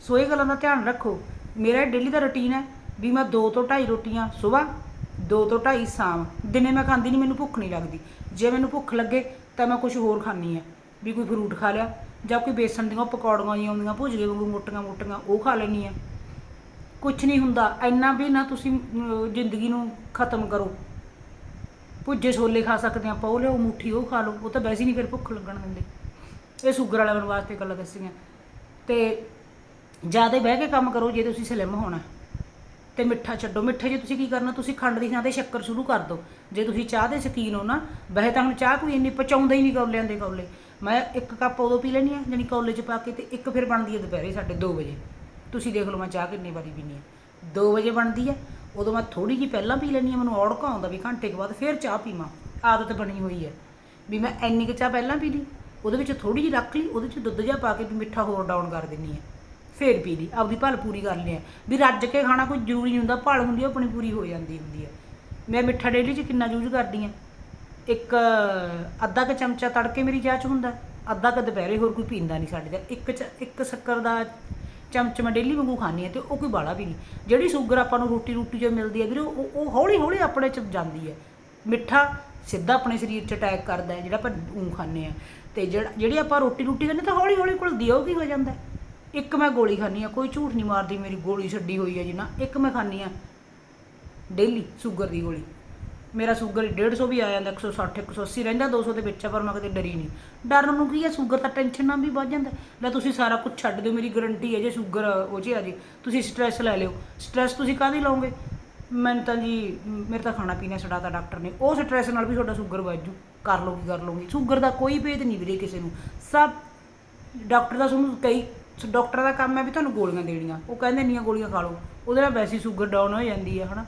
Speaker 1: ਸੋ ਇਹ ਗੱਲਾਂ ਦਾ ਧਿਆਨ ਰੱਖੋ। ਮੇਰਾ ਡੇਲੀ ਦਾ ਰੁਟੀਨ ਹੈ ਵੀ ਮੈਂ ਦੋ ਤੋਂ ਢਾਈ ਰੋਟੀਆਂ ਸਵੇਰ ਦੋ ਤੋਂ ਢਾਈ ਸ਼ਾਮ। ਦਿਨੇ ਮੈਂ ਖਾਂਦੀ ਨਹੀਂ ਮੈਨੂੰ ਭੁੱਖ ਨਹੀਂ ਲੱਗਦੀ। ਜੇ ਮੈਨੂੰ ਭੁੱਖ ਲੱਗੇ ਤਾਂ ਮੈਂ ਕੁਝ ਹੋਰ ਖਾਂਦੀ ਆ ਵੀ ਕੋਈ ਫਰੂਟ ਖਾ ਲਿਆ ਜਾਂ ਕੋਈ ਬੇਸਣ ਦੀਆਂ ਪਕੌੜੀਆਂ ਜਿਹੀਆਂ ਆਉਂਦੀਆਂ ਭੁਜੀਏ ਵਾਂਗੂ ਮੋਟੀਆਂ ਮੋਟੀਆਂ, ਉਹ ਖਾ ਲੈਣੀ ਆ ਕੁਝ ਨਹੀਂ ਹੁੰਦਾ, ਇੰਨਾ ਵੀ ਨਾ ਤੁਸੀਂ ਜ਼ਿੰਦਗੀ ਨੂੰ ਖਤਮ ਕਰੋ। ਭੁੱਜੇ ਛੋਲੇ ਖਾ ਸਕਦੇ ਆ ਆਪਾਂ, ਉਹ ਲਿਓ ਮੁੱਠੀ ਉਹ ਖਾ ਲਓ, ਉਹ ਤਾਂ ਵੈਸੇ ਨਹੀਂ ਫਿਰ ਭੁੱਖ ਲੱਗਣ ਦਿੰਦੇ। ਇਹ ਸ਼ੂਗਰ ਵਾਲਿਆਂ ਵਾਸਤੇ ਗੱਲਾਂ ਦੱਸੀਆਂ। ਤੇ ਜ਼ਿਆਦਾ ਬਹਿ ਕੇ ਕੰਮ ਕਰੋ ਜੇ ਤੁਸੀਂ ਸਲਿਮ ਹੋਣਾ। ਤੇ ਮਿੱਠਾ ਛੱਡੋ। ਮਿੱਠੇ ਜੇ ਤੁਸੀਂ ਕੀ ਕਰਨਾ, ਤੁਸੀਂ ਖੰਡ ਦੀ ਥਾਂ ਤੇ ਸ਼ੱਕਰ ਸ਼ੁਰੂ ਕਰ ਦਿਓ। ਜੇ ਤੁਸੀਂ ਚਾਹ ਦੇ ਸ਼ਕੀਨ ਹੋ ਨਾ, ਵੈਸੇ ਤਾਂ ਹੁਣ ਚਾਹ ਕੋਈ ਇੰਨੀ ਪਚਾਉਂਦਾ ਹੀ ਨਹੀਂ ਕੌਲਿਆਂ ਦੇ ਕੌਲੇ। ਮੈਂ ਇੱਕ ਕੱਪ ਉਦੋਂ ਪੀ ਲੈਣੀ ਆ ਜਾਨੀ ਕੌਲੇ 'ਚ ਪਾ ਕੇ ਤੇ ਇੱਕ ਫਿਰ ਬਣਦੀ ਹੈ ਦੁਪਹਿਰੇ ਸਾਡੇ 2 ਵਜੇ। ਤੁਸੀਂ ਦੇਖ ਲਓ ਮੈਂ ਚਾਹ ਕਿੰਨੀ ਵਾਰੀ ਪੀਣੀ ਆ 2 ਵਜੇ ਬਣਦੀ ਹੈ ਉਦੋਂ ਮੈਂ ਥੋੜੀ ਜਿਹੀ ਪਹਿਲਾਂ ਪੀ ਲੈਣੀ ਆ ਮੈਨੂੰ ਔੜਕਾ ਆਉਂਦਾ ਵੀ ਘੰਟੇ ਕੁ ਬਾਅਦ ਫਿਰ ਚਾਹ ਪੀਵਾਂ ਆਦਤ ਬਣੀ ਹੋਈ ਹੈ। ਵੀ ਮੈਂ ਇੰਨੀ ਕੁ ਚਾਹ ਪਹਿਲਾਂ ਪੀ ਲਈ ਉਹਦੇ ਵਿੱਚ ਥੋੜੀ ਜਿਹੀ ਰੱਖ ਲਈ ਉਹਦੇ 'ਚ ਦੁੱਧ ਜਿਹਾ ਪਾ ਕੇ ਵੀ ਮਿੱਠਾ ਹੋਰ ਡਾਊਨ ਕਰ ਦਿੰਨੀ ਆ ਫੇਰ ਪੀ ਲਈ ਆਪਦੀ ਭਲ ਪੂਰੀ ਕਰ ਲਿਆ ਵੀ ਰੱਜ ਕੇ ਖਾਣਾ ਕੋਈ ਜ਼ਰੂਰੀ ਨਹੀਂ ਹੁੰਦਾ ਭਲ ਹੁੰਦੀ ਆ, ਉਹ ਆਪਣੀ ਪੂਰੀ ਹੋ ਜਾਂਦੀ ਹੁੰਦੀ ਹੈ। ਮੈਂ ਮਿੱਠਾ ਡੇਲੀ 'ਚ ਕਿੰਨਾ ਯੂਜ਼ ਕਰਦੀ ਆ ਇੱਕ ਅੱਧਾ ਕੁ ਚਮਚਾ ਤੜਕੇ ਮੇਰੀ ਚਾਹ 'ਚ ਹੁੰਦਾ, ਅੱਧਾ ਕੁ ਦੁਪਹਿਰੇ ਹੋਰ ਕੋਈ ਪੀਂਦਾ ਨਹੀਂ ਸਾਡੇ ਦਾ ਇੱਕ ਚ, ਇੱਕ ਸ਼ੱਕਰ ਦਾ ਚਮਚ ਮੈਂ ਡੇਲੀ ਵਾਂਗੂ ਖਾਂਦੀ ਆ ਤੇ ਉਹ ਕੋਈ ਬਾਲਾ ਵੀ ਨਹੀਂ। ਜਿਹੜੀ ਸ਼ੂਗਰ ਆਪਾਂ ਨੂੰ ਰੋਟੀ ਰੋਟੀ ਜੋ ਮਿਲਦੀ ਹੈ ਵੀਰੇ, ਉਹ ਉਹ ਹੌਲੀ ਹੌਲੀ ਆਪਣੇ 'ਚ ਜਾਂਦੀ ਹੈ। ਮਿੱਠਾ ਸਿੱਧਾ ਆਪਣੇ ਸਰੀਰ 'ਚ ਅਟੈਕ ਕਰਦਾ ਹੈ, ਜਿਹੜਾ ਆਪਾਂ ਊਂ ਖਾਂਦੇ ਆ ਤੇ ਜਿਹੜਾ, ਜਿਹੜੀ ਆਪਾਂ ਰੋਟੀ ਰੋਟੀ ਖਾਂਦੇ ਤਾਂ ਹੌਲੀ ਹੌਲੀ ਕੋਲ ਦਿਓ ਕੀ ਹੋ ਜਾਂਦਾ ਇੱਕ ਮੈਂ ਗੋਲੀ ਖਾਂਦੀ ਆ ਕੋਈ ਝੂਠ ਨਹੀਂ ਮਾਰਦੀ, ਮੇਰੀ ਗੋਲੀ ਛੱਡੀ ਹੋਈ ਹੈ ਜੀ ਨਾ ਇੱਕ ਮੈਂ ਖਾਂਦੀ ਆ ਡੇਲੀ ਸ਼ੂਗਰ ਦੀ ਗੋਲੀ। ਮੇਰਾ ਸ਼ੂਗਰ 150 ਵੀ ਆ ਜਾਂਦਾ 160 180 ਰਹਿੰਦਾ 200 ਦੇ ਵਿੱਚ ਆ, ਪਰ ਮੈਂ ਕਦੇ ਡਰੀ ਨਹੀਂ। ਡਰਨ ਨੂੰ ਕੀ ਹੈ? ਸ਼ੂਗਰ ਤਾਂ ਟੈਨਸ਼ਨ ਨਾਲ ਵੀ ਵੱਧ ਜਾਂਦਾ। ਲੈ ਤੁਸੀਂ ਸਾਰਾ ਕੁਝ ਛੱਡ ਦਿਓ, ਮੇਰੀ ਗਾਰੰਟੀ ਹੈ ਜੇ ਸ਼ੂਗਰ ਉਹ 'ਚ ਆ ਜੀ। ਤੁਸੀਂ ਸਟ੍ਰੈਸ ਲੈ ਲਿਓ। ਸਟ੍ਰੈਸ ਤੁਸੀਂ ਕਾਹਦੀ ਲਓਗੇ? ਮੈਨੂੰ ਤਾਂ ਜੀ, ਮੇਰੇ ਤਾਂ ਖਾਣਾ ਪੀਣਾ ਛਡਾਤਾ ਡਾਕਟਰ ਨੇ। ਉਹ ਸਟ੍ਰੈਸ ਨਾਲ ਵੀ ਤੁਹਾਡਾ ਸ਼ੂਗਰ ਵੱਧ ਜੂ। ਕਰ ਲਓ ਕੀ ਕਰ ਲਓਗੇ। ਸ਼ੂਗਰ ਦਾ ਕੋਈ ਭੇਦ ਨਹੀਂ ਵੀਰੇ ਕਿਸੇ ਨੂੰ। ਸਭ ਡਾਕਟਰ ਦਾ ਤੁਹਾਨੂੰ ਕਈ ਡਾਕਟਰ ਦਾ ਕੰਮ ਹੈ ਵੀ ਤੁਹਾਨੂੰ ਗੋਲੀਆਂ ਦੇਣੀਆਂ। ਉਹ ਕਹਿੰਦੇ ਇੰਨੀਆਂ ਗੋਲੀਆਂ ਖਾ ਲਓ। ਉਹਦੇ ਨਾਲ ਵੈਸੇ ਸ਼ੂਗਰ ਡਾਊਨ ਹੋ ਜਾਂਦੀ ਹੈ, ਹਨਾ?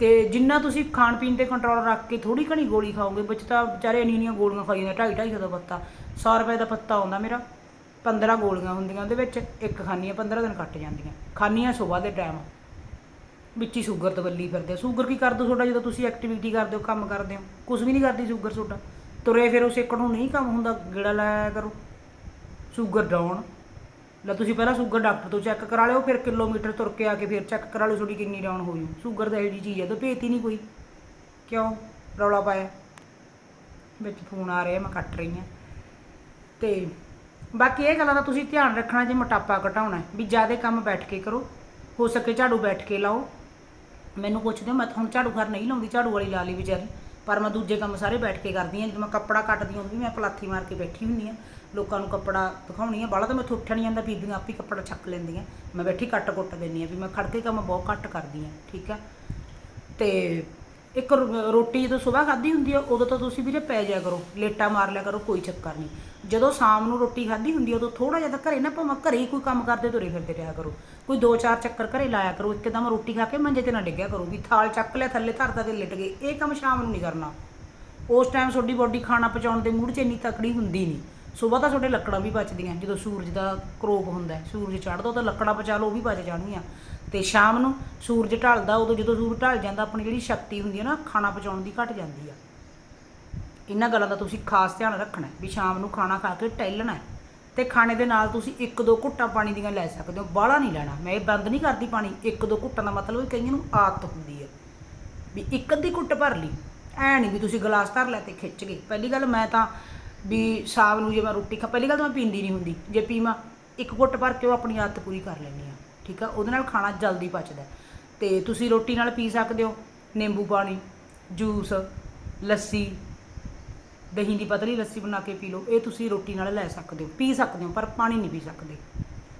Speaker 1: ਤੇ ਜਿੰਨਾ ਤੁਸੀਂ ਖਾਣ ਪੀਣ ਤੇ ਕੰਟਰੋਲ ਰੱਖ ਕੇ ਥੋੜੀ ਘਣੀ ਗੋਲੀ ਖਾਓਗੇ, ਵਿੱਚ ਤਾਂ ਵਿਚਾਰੇ ਇੰਨੀਆਂ ਇੰਨੀਆਂ ਗੋਲੀਆਂ ਖਾਈ ਜਾਂਦੇ ਢਾਈ ਢਾਈ ਸੌ ਦਾ ਪੱਤਾ 100 ਰੁਪਏ ਦਾ ਪੱਤਾ ਆਉਂਦਾ ਮੇਰਾ 15 ਗੋਲੀਆਂ ਹੁੰਦੀਆਂ ਉਹਦੇ ਵਿੱਚ, ਇੱਕ ਖਾਨੀਆਂ 15 ਦਿਨ ਕੱਟ ਜਾਂਦੀਆਂ, ਖਾਨੀਆਂ ਸਵੇਰ ਦੇ ਟਾਈਮ ਵਿੱਚ ਹੀ ਸ਼ੂਗਰ ਤਵੱਲੀ ਫਿਰਦੇ ਸ਼ੂਗਰ ਕੀ ਕਰ ਦੋ ਤੁਹਾਡਾ, ਜਦੋਂ ਤੁਸੀਂ ਐਕਟੀਵਿਟੀ ਕਰਦੇ ਹੋ, ਕੰਮ ਕਰਦੇ ਹੋ ਕੁਝ ਵੀ ਨਹੀਂ ਕਰਦੀ ਸ਼ੂਗਰ ਤੁਹਾਡਾ। ਤੁਰੇ ਫਿਰ ਉਸ ਨੂੰ ਨਹੀਂ ਕੰਮ ਹੁੰਦਾ, ਗੇੜਾ ਲਾਇਆ ਕਰੋ। ਸ਼ੂਗਰ ਡਾਊਨ ਲੈ ਤੁਸੀਂ ਪਹਿਲਾਂ ਸ਼ੂਗਰ ਡਾਕਟਰ ਤੋਂ ਚੈੱਕ ਕਰਾ ਲਿਓ, ਫਿਰ ਕਿਲੋਮੀਟਰ ਤੁਰ ਕੇ ਆ ਕੇ ਫਿਰ ਚੈੱਕ ਕਰਾ ਲਿਓ ਤੁਹਾਡੀ ਕਿੰਨੀ ਡਾਊਨ ਹੋ ਜੂ ਸ਼ੂਗਰ ਦਾ ਇਹਦੀ ਚੀਜ਼ ਹੈ, ਤਾਂ ਭੇਤ ਨਹੀਂ ਕੋਈ। ਕਿਉਂ? ਰੌਲਾ ਪਾਇਆ। ਵਿੱਚ ਫੋਨ ਆ ਰਿਹਾ, ਮੈਂ ਕੱਟ ਰਹੀ ਹਾਂ। ਤੇ ਬਾਕੀ ਇਹ ਗੱਲਾਂ ਦਾ ਤੁਸੀਂ ਧਿਆਨ ਰੱਖਣਾ ਜੇ ਮੋਟਾਪਾ ਘਟਾਉਣਾ ਵੀ ਜ਼ਿਆਦਾ ਕੰਮ ਬੈਠ ਕੇ ਕਰੋ। ਹੋ ਸਕੇ ਝਾੜੂ ਬੈਠ ਕੇ ਲਾਓ। ਮੈਨੂੰ ਪੁੱਛਦੇ ਮੈਂ ਹੁਣ ਝਾੜੂ ਘਰ ਨਹੀਂ ਲਾਉਂਦੀ, ਝਾੜੂ ਵਾਲੀ ਲਾ ਲਈ ਵਿਚਾਰੀ। ਪਰ ਮੈਂ ਦੂਜੇ ਕੰਮ ਸਾਰੇ ਬੈਠ ਕੇ ਕਰਦੀ ਹਾਂ, ਜਦੋਂ ਮੈਂ ਕੱਪੜਾ ਕੱਟਦੀ ਹਾਂ, ਉਹ ਵੀ ਮੈਂ ਪਲਾਥੀ ਮਾਰ ਕੇ ਬੈਠੀ ਹੁੰਦੀ ਹਾਂ। ਲੋਕਾਂ ਨੂੰ ਕੱਪੜਾ ਦਿਖਾਉਣੀ ਆ। ਬਾਹਲਾ ਤਾਂ ਮੈਂ ਉੱਠਿਆ ਨਹੀਂ ਜਾਂਦਾ, ਬੀਬੀਆਂ ਆਪੇ ਹੀ ਕੱਪੜਾ ਛੱਕ ਲੈਂਦੀਆਂ। ਮੈਂ ਬੈਠੀ ਕੱਟ ਕੁੱਟ ਦਿੰਦੀ ਹਾਂ ਵੀ ਮੈਂ ਖੜ ਕੇ ਕੰਮ ਬਹੁਤ ਘੱਟ ਕਰਦੀ ਹਾਂ ਠੀਕ ਆ? ਤੇ ਇੱਕ ਰੋ- ਰੋਟੀ ਜਦੋਂ ਸਵੇਰ ਖਾਧੀ ਹੁੰਦੀ ਆ, ਉਦੋਂ ਤਾਂ ਤੁਸੀਂ ਵੀਰੇ ਪੈ ਜਾਇਆ ਕਰੋ। ਲੇਟਾ ਮਾਰ ਲਿਆ ਕਰੋ, ਕੋਈ ਚੱਕਰ ਨਹੀਂ। ਜਦੋਂ ਸ਼ਾਮ ਨੂੰ ਰੋਟੀ ਖਾਧੀ ਹੁੰਦੀ ਆ, ਉਦੋਂ ਥੋੜਾ ਜਿਹਾ ਤਾਂ ਘਰੇ ਨਾ ਭਾਵੇਂ ਘਰੇ ਹੀ ਕੋਈ ਕੰਮ ਕਰਦੇ ਤੁਰੇ ਫਿਰਦੇ ਰਿਹਾ ਕਰੋ। ਕੋਈ ਦੋ ਚਾਰ ਚੱਕਰ ਘਰੇ ਲਾਇਆ ਕਰੋ, ਇੱਕਦਮ ਰੋਟੀ ਖਾ ਕੇ ਮੰਜੇ ਤੇ ਨਾ ਡਿੱਗਿਆ ਕਰੋ ਵੀ ਥਾਲ ਚੱਕ ਲਿਆ, ਥੱਲੇ ਧਰਦਾ ਤੇ ਲਿਟ ਗਏ। ਇਹ ਕੰਮ ਸ਼ਾਮ ਨੂੰ ਨਹੀਂ ਕਰਨਾ। ਉਸ ਟਾਈਮ ਤੁਹਾਡੀ ਬੋਡੀ ਖਾਣਾ ਪਚਾਉਣ ਦੇ ਮੂਡ 'ਚ ਇੰਨੀ ਤਕੜੀ ਹੁੰਦੀ ਨਹੀਂ। ਸਵੇਰ ਤਾਂ ਤੁਹਾਡੇ ਲੱਕੜਾਂ ਵੀ ਬਚਦੀਆਂ ਜਦੋਂ ਸੂਰਜ ਦਾ ਕਰੋਪ ਹੁੰਦਾ ਸੂਰਜ ਚੜ੍ਹਦਾ ਤਾਂ ਲੱਕੜਾਂ ਪਚਾ ਲਓ, ਉਹ ਵੀ ਬਚ ਜਾਣਗੀਆਂ। ਤੇ ਸ਼ਾਮ ਨੂੰ ਸੂਰਜ ਢਲਦਾ, ਉਦੋਂ ਜਦੋਂ ਸੂਰਜ ਢਲ ਜਾਂਦਾ, ਆਪਣੀ ਜਿਹੜੀ ਸ਼ਕਤੀ ਹੁੰਦੀ ਹੈ ਨਾ, ਖਾਣਾ ਪਚਾਉਣ ਦੀ ਘਟ ਜਾਂਦੀ ਆ। ਇਹਨਾਂ ਗੱਲਾਂ ਦਾ ਤੁਸੀਂ ਖਾਸ ਧਿਆਨ ਰੱਖਣਾ ਵੀ ਸ਼ਾਮ ਨੂੰ ਖਾਣਾ ਖਾ ਕੇ ਟਹਿਲਣਾ ਹੈ। ਤੇ ਖਾਣੇ ਦੇ ਨਾਲ ਤੁਸੀਂ ਇੱਕ ਦੋ ਘੁੱਟਾਂ ਪਾਣੀ ਦੀਆਂ ਲੈ ਸਕਦੇ ਹੋ ਬਾਹਲਾ ਨਹੀਂ ਲੈਣਾ। ਮੈਂ ਇਹ ਬੰਦ ਨਹੀਂ ਕਰਦੀ ਪਾਣੀ, ਇੱਕ ਦੋ ਘੁੱਟਾਂ ਦਾ ਮਤਲਬ ਕਈਆਂ ਨੂੰ ਆਦਤ ਹੁੰਦੀ ਹੈ ਵੀ ਇੱਕ ਅੱਧੀ ਘੁੱਟ ਭਰ ਲਈ, ਐ ਨਹੀਂ ਵੀ ਤੁਸੀਂ ਗਲਾਸ ਧਰ ਲੈ ਤੇ ਖਿੱਚ ਗਏ। ਪਹਿਲੀ ਗੱਲ ਮੈਂ ਤਾਂ ਵੀ ਸ਼ਾਮ ਨੂੰ ਜੇ ਮੈਂ ਰੋਟੀ ਖਾ, ਪਹਿਲੀ ਗੱਲ ਤਾਂ ਮੈਂ ਪੀਂਦੀ ਨਹੀਂ ਹੁੰਦੀ। ਜੇ ਪੀਵਾਂ, ਇੱਕ ਘੁੱਟ ਭਰ ਕੇ ਉਹ ਆਪਣੀ ਆਦਤ ਪੂਰੀ ਕਰ ਲੈਂਦੀ ਆ ਠੀਕ ਆ? ਉਹਦੇ ਨਾਲ ਖਾਣਾ ਜਲਦੀ ਪਚਦਾ ਹੈ। ਤੇ ਤੁਸੀਂ ਰੋਟੀ ਨਾਲ ਪੀ ਸਕਦੇ ਹੋ। ਨਿੰਬੂ ਪਾਣੀ, ਜੂਸ, ਲੱਸੀ, ਦਹੀਂ ਦੀ ਪਤਲੀ ਲੱਸੀ ਬਣਾ ਕੇ ਪੀ ਲਓ। ਇਹ ਤੁਸੀਂ ਰੋਟੀ ਨਾਲ ਲੈ ਸਕਦੇ ਹੋ। ਪੀ ਸਕਦੇ ਹੋ, ਪਰ ਪਾਣੀ ਨਹੀਂ ਪੀ ਸਕਦੇ।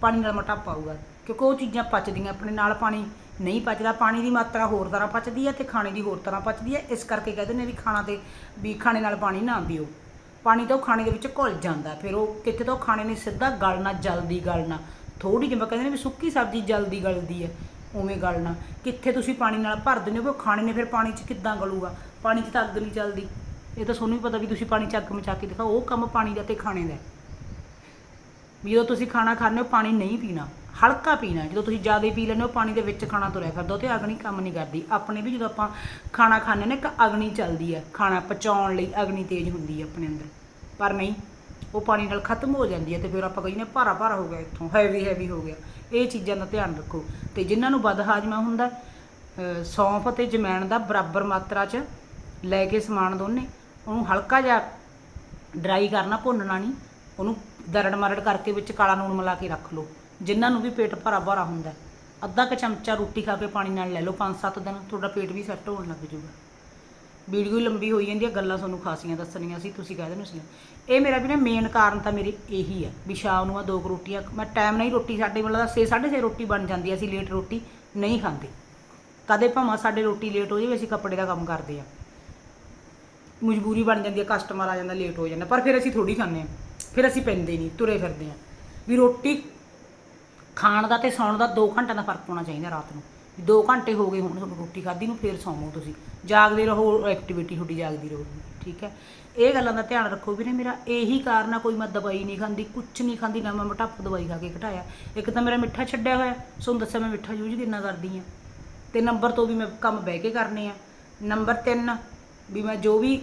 Speaker 1: ਪਾਣੀ ਨਾਲ ਮੋਟਾਪਾ ਆਊਗਾ ਕਿਉਂਕਿ ਉਹ ਚੀਜ਼ਾਂ ਪਚਦੀਆਂ, ਆਪਣੇ ਨਾਲ ਪਾਣੀ ਨਹੀਂ ਪਚਦਾ। ਪਾਣੀ ਦੀ ਮਾਤਰਾ ਹੋਰ ਤਰ੍ਹਾਂ ਪਚਦੀ ਹੈ ਤੇ ਖਾਣੇ ਦੀ ਹੋਰ ਤਰ੍ਹਾਂ ਪਚਦੀ ਹੈ। ਇਸ ਕਰਕੇ ਕਹਿੰਦੇ ਨੇ ਵੀ ਖਾਣਾ ਤੇ, ਵੀ ਖਾਣੇ ਨਾਲ ਪਾਣੀ ਨਾ ਪੀਓ। ਪਾਣੀ ਤਾਂ ਉਹ ਖਾਣੇ ਦੇ ਵਿੱਚ ਘੁਲ ਜਾਂਦਾ, ਫਿਰ ਉਹ ਕਿੱਥੇ ਤਾਂ ਉਹ ਖਾਣੇ ਨੇ ਸਿੱਧਾ ਗਲਣਾ, ਜਲਦੀ ਗਲਣਾ। ਥੋੜੀ ਜਿਵੇਂ ਕਹਿੰਦੇ ਨੇ ਵੀ ਸੁੱਕੀ ਸਬਜ਼ੀ ਜਲਦੀ ਗਲਦੀ ਹੈ, ਉਵੇਂ ਗਲਣਾ। ਕਿੱਥੇ ਤੁਸੀਂ ਪਾਣੀ ਨਾਲ ਭਰ ਦਿੰਦੇ ਹੋ ਵੀ ਉਹ ਖਾਣੇ ਨੇ, ਫਿਰ ਪਾਣੀ 'ਚ ਕਿੱਦਾਂ ਗਲੂਗਾ? ਪਾਣੀ 'ਚ ਤਾਂ ਅੱਗ ਨਹੀਂ ਚੱਲਦੀ। ਇਹ ਤਾਂ ਤੁਹਾਨੂੰ ਵੀ ਪਤਾ ਵੀ ਤੁਸੀਂ ਪਾਣੀ 'ਚ ਅੱਗ ਮਚਾ ਕੇ ਦਿਖਾਓ, ਉਹ ਕੰਮ ਪਾਣੀ ਦਾ ਤੇ ਖਾਣੇ ਦਾ ਵੀ ਜਦੋਂ ਤੁਸੀਂ ਖਾਣਾ ਖਾਂਦੇ ਹੋ, ਪਾਣੀ ਨਹੀਂ ਪੀਣਾ। ਹਲਕਾ ਪੀਣਾ ਜਦੋਂ ਤੁਸੀਂ ਜ਼ਿਆਦਾ ਪੀ ਲੈਂਦੇ ਹੋ, ਪਾਣੀ ਦੇ ਵਿੱਚ ਖਾਣਾ ਤੁਰਿਆ ਫਿਰਦਾ, ਉਹ ਤੇ ਅਗਨੀ ਕੰਮ ਨਹੀਂ ਕਰਦੀ। ਆਪਣੇ ਵੀ ਜਦੋਂ ਆਪਾਂ ਖਾਣਾ ਖਾਂਦੇ ਨੇ, ਇੱਕ ਅਗਨੀ ਚੱਲਦੀ ਹੈ। ਖਾਣਾ ਪਚਾਉਣ ਲਈ ਅਗਨੀ ਤੇਜ਼ ਹੁੰਦੀ ਹੈ ਆਪਣੇ ਅੰਦਰ। ਪਰ ਨਹੀਂ, ਉਹ ਪਾਣੀ ਨਾਲ ਖਤਮ ਹੋ ਜਾਂਦੀ ਹੈ ਤੇ ਫਿਰ ਆਪਾਂ ਕਹਿੰਦੇ ਭਾਰਾ ਭਾਰਾ ਹੋ ਗਿਆ ਇੱਥੋਂ ਹੈਵੀ ਹੈਵੀ ਹੋ ਗਿਆ। ਇਹ ਚੀਜ਼ਾਂ ਦਾ ਧਿਆਨ ਰੱਖੋ। ਤੇ ਜਿਨ੍ਹਾਂ ਨੂੰ ਬਦ ਹਾਜ਼ਮਾ ਹੁੰਦਾ ਸੌਂਫ ਅਤੇ ਜਮੈਣ ਦਾ ਬਰਾਬਰ ਮਾਤਰਾ 'ਚ ਲੈ ਕੇ ਸਮਾਨ ਦੋਨੇ, ਉਹਨੂੰ ਹਲਕਾ ਜਿਹਾ ਡਰਾਈ ਕਰਨਾ, ਭੁੰਨਣਾ ਨਹੀਂ। ਉਹਨੂੰ ਦਰੜ ਮਰੜ ਕਰਕੇ ਵਿੱਚ ਕਾਲਾ ਨੂਣ ਮਿਲਾ ਕੇ ਰੱਖ ਲਓ। ਜਿਨ੍ਹਾਂ ਨੂੰ ਵੀ ਪੇਟ ਭਰਾ ਭਰਾ ਹੁੰਦਾ ਹੈ। ਅੱਧਾ ਕੁ ਚਮਚਾ ਰੋਟੀ ਖਾ ਕੇ ਪਾਣੀ ਨਾਲ ਲੈ ਲਓ 5-7 ਦਿਨ ਤੁਹਾਡਾ ਪੇਟ ਵੀ ਸੈੱਟ ਹੋਣ ਲੱਗ ਜਾਊਗਾ। ਵੀਡੀਓ ਹੀ ਲੰਬੀ ਹੋਈ ਜਾਂਦੀ ਹੈ, ਗੱਲਾਂ ਤੁਹਾਨੂੰ ਖਾਸੀਆਂ ਦੱਸਣੀਆਂ ਸੀ, ਤੁਸੀਂ ਕਹਿ ਦੇਣਾ ਸੀ ਇਹ ਮੇਰਾ ਵੀ ਨਾ ਮੇਨ ਕਾਰਨ ਤਾਂ ਮੇਰੇ ਇਹੀ ਹੈ ਵੀ ਸ਼ਾਮ ਨੂੰ ਮੈਂ ਦੋ ਕੁ ਰੋਟੀਆਂ, ਮੈਂ ਟਾਈਮ ਨਾਲ ਹੀ ਰੋਟੀ ਸਾਡੇ ਵੇਲੇ ਦਾ 6:30 ਰੋਟੀ ਬਣ ਜਾਂਦੀ ਹੈ, ਅਸੀਂ ਲੇਟ ਰੋਟੀ ਨਹੀਂ ਖਾਂਦੇ। ਕਦੇ ਭਾਵੇਂ ਸਾਡੇ ਰੋਟੀ ਲੇਟ ਹੋ ਜਾਵੇ, ਅਸੀਂ ਕੱਪੜੇ ਦਾ ਕੰਮ ਕਰਦੇ ਆ ਮਜਬੂਰੀ ਬਣ ਜਾਂਦੀ ਹੈ ਕਸਟਮਰ ਆ ਜਾਂਦਾ ਲੇਟ ਹੋ ਜਾਂਦਾ, ਪਰ ਫਿਰ ਅਸੀਂ ਥੋੜੀ ਖਾਂਦੇ ਆ ਫਿਰ ਅਸੀਂ ਪੈਂਦੇ ਨਹੀਂ, ਤੁਰੇ ਫਿਰਦੇ ਆ ਵੀ ਰੋਟੀ ਖਾਣ ਦਾ ਤੇ ਸੌਣ ਦਾ 2 ਘੰਟਿਆਂ ਦਾ ਫ਼ਰਕ ਹੋਣਾ ਚਾਹੀਦਾ ਰਾਤ ਨੂੰ। 2 ਘੰਟੇ ਹੋ ਗਏ ਹੁਣ ਤੁਹਾਨੂੰ ਰੋਟੀ ਖਾਧੀ ਨੂੰ, ਫਿਰ ਸੌਵੋ ਤੁਸੀਂ। ਜਾਗਦੇ ਰਹੋ ਐਕਟੀਵਿਟੀ ਤੁਹਾਡੀ ਜਾਗਦੀ ਰਹੂਗੀ, ਠੀਕ ਹੈ? ਇਹ ਗੱਲਾਂ ਦਾ ਧਿਆਨ ਰੱਖੋ ਵੀ ਨੇ ਮੇਰਾ, ਇਹੀ ਕਾਰਨ ਆ, ਕੋਈ ਮੈਂ ਦਵਾਈ ਨਹੀਂ ਖਾਂਦੀ, ਕੁਛ ਨਹੀਂ ਖਾਂਦੀ, ਨਾ ਮੈਂ ਮੋਟਾਪਾ ਦਵਾਈ ਖਾ ਕੇ ਘਟਾਇਆ। ਇੱਕ ਤਾਂ ਮੇਰਾ ਮਿੱਠਾ ਛੱਡਿਆ ਹੋਇਆ, ਤੁਹਾਨੂੰ ਦੱਸਿਆ ਮੈਂ ਮਿੱਠਾ ਯੂਜ਼ ਕਿੰਨਾ ਕਰਦੀ ਆ ਤੇ ਨੰਬਰ ਤੋਂ ਵੀ ਮੈਂ ਕੰਮ ਬਹਿ ਕੇ ਕਰਨੇ ਆ। ਨੰਬਰ 3 ਵੀ ਮੈਂ ਜੋ ਵੀ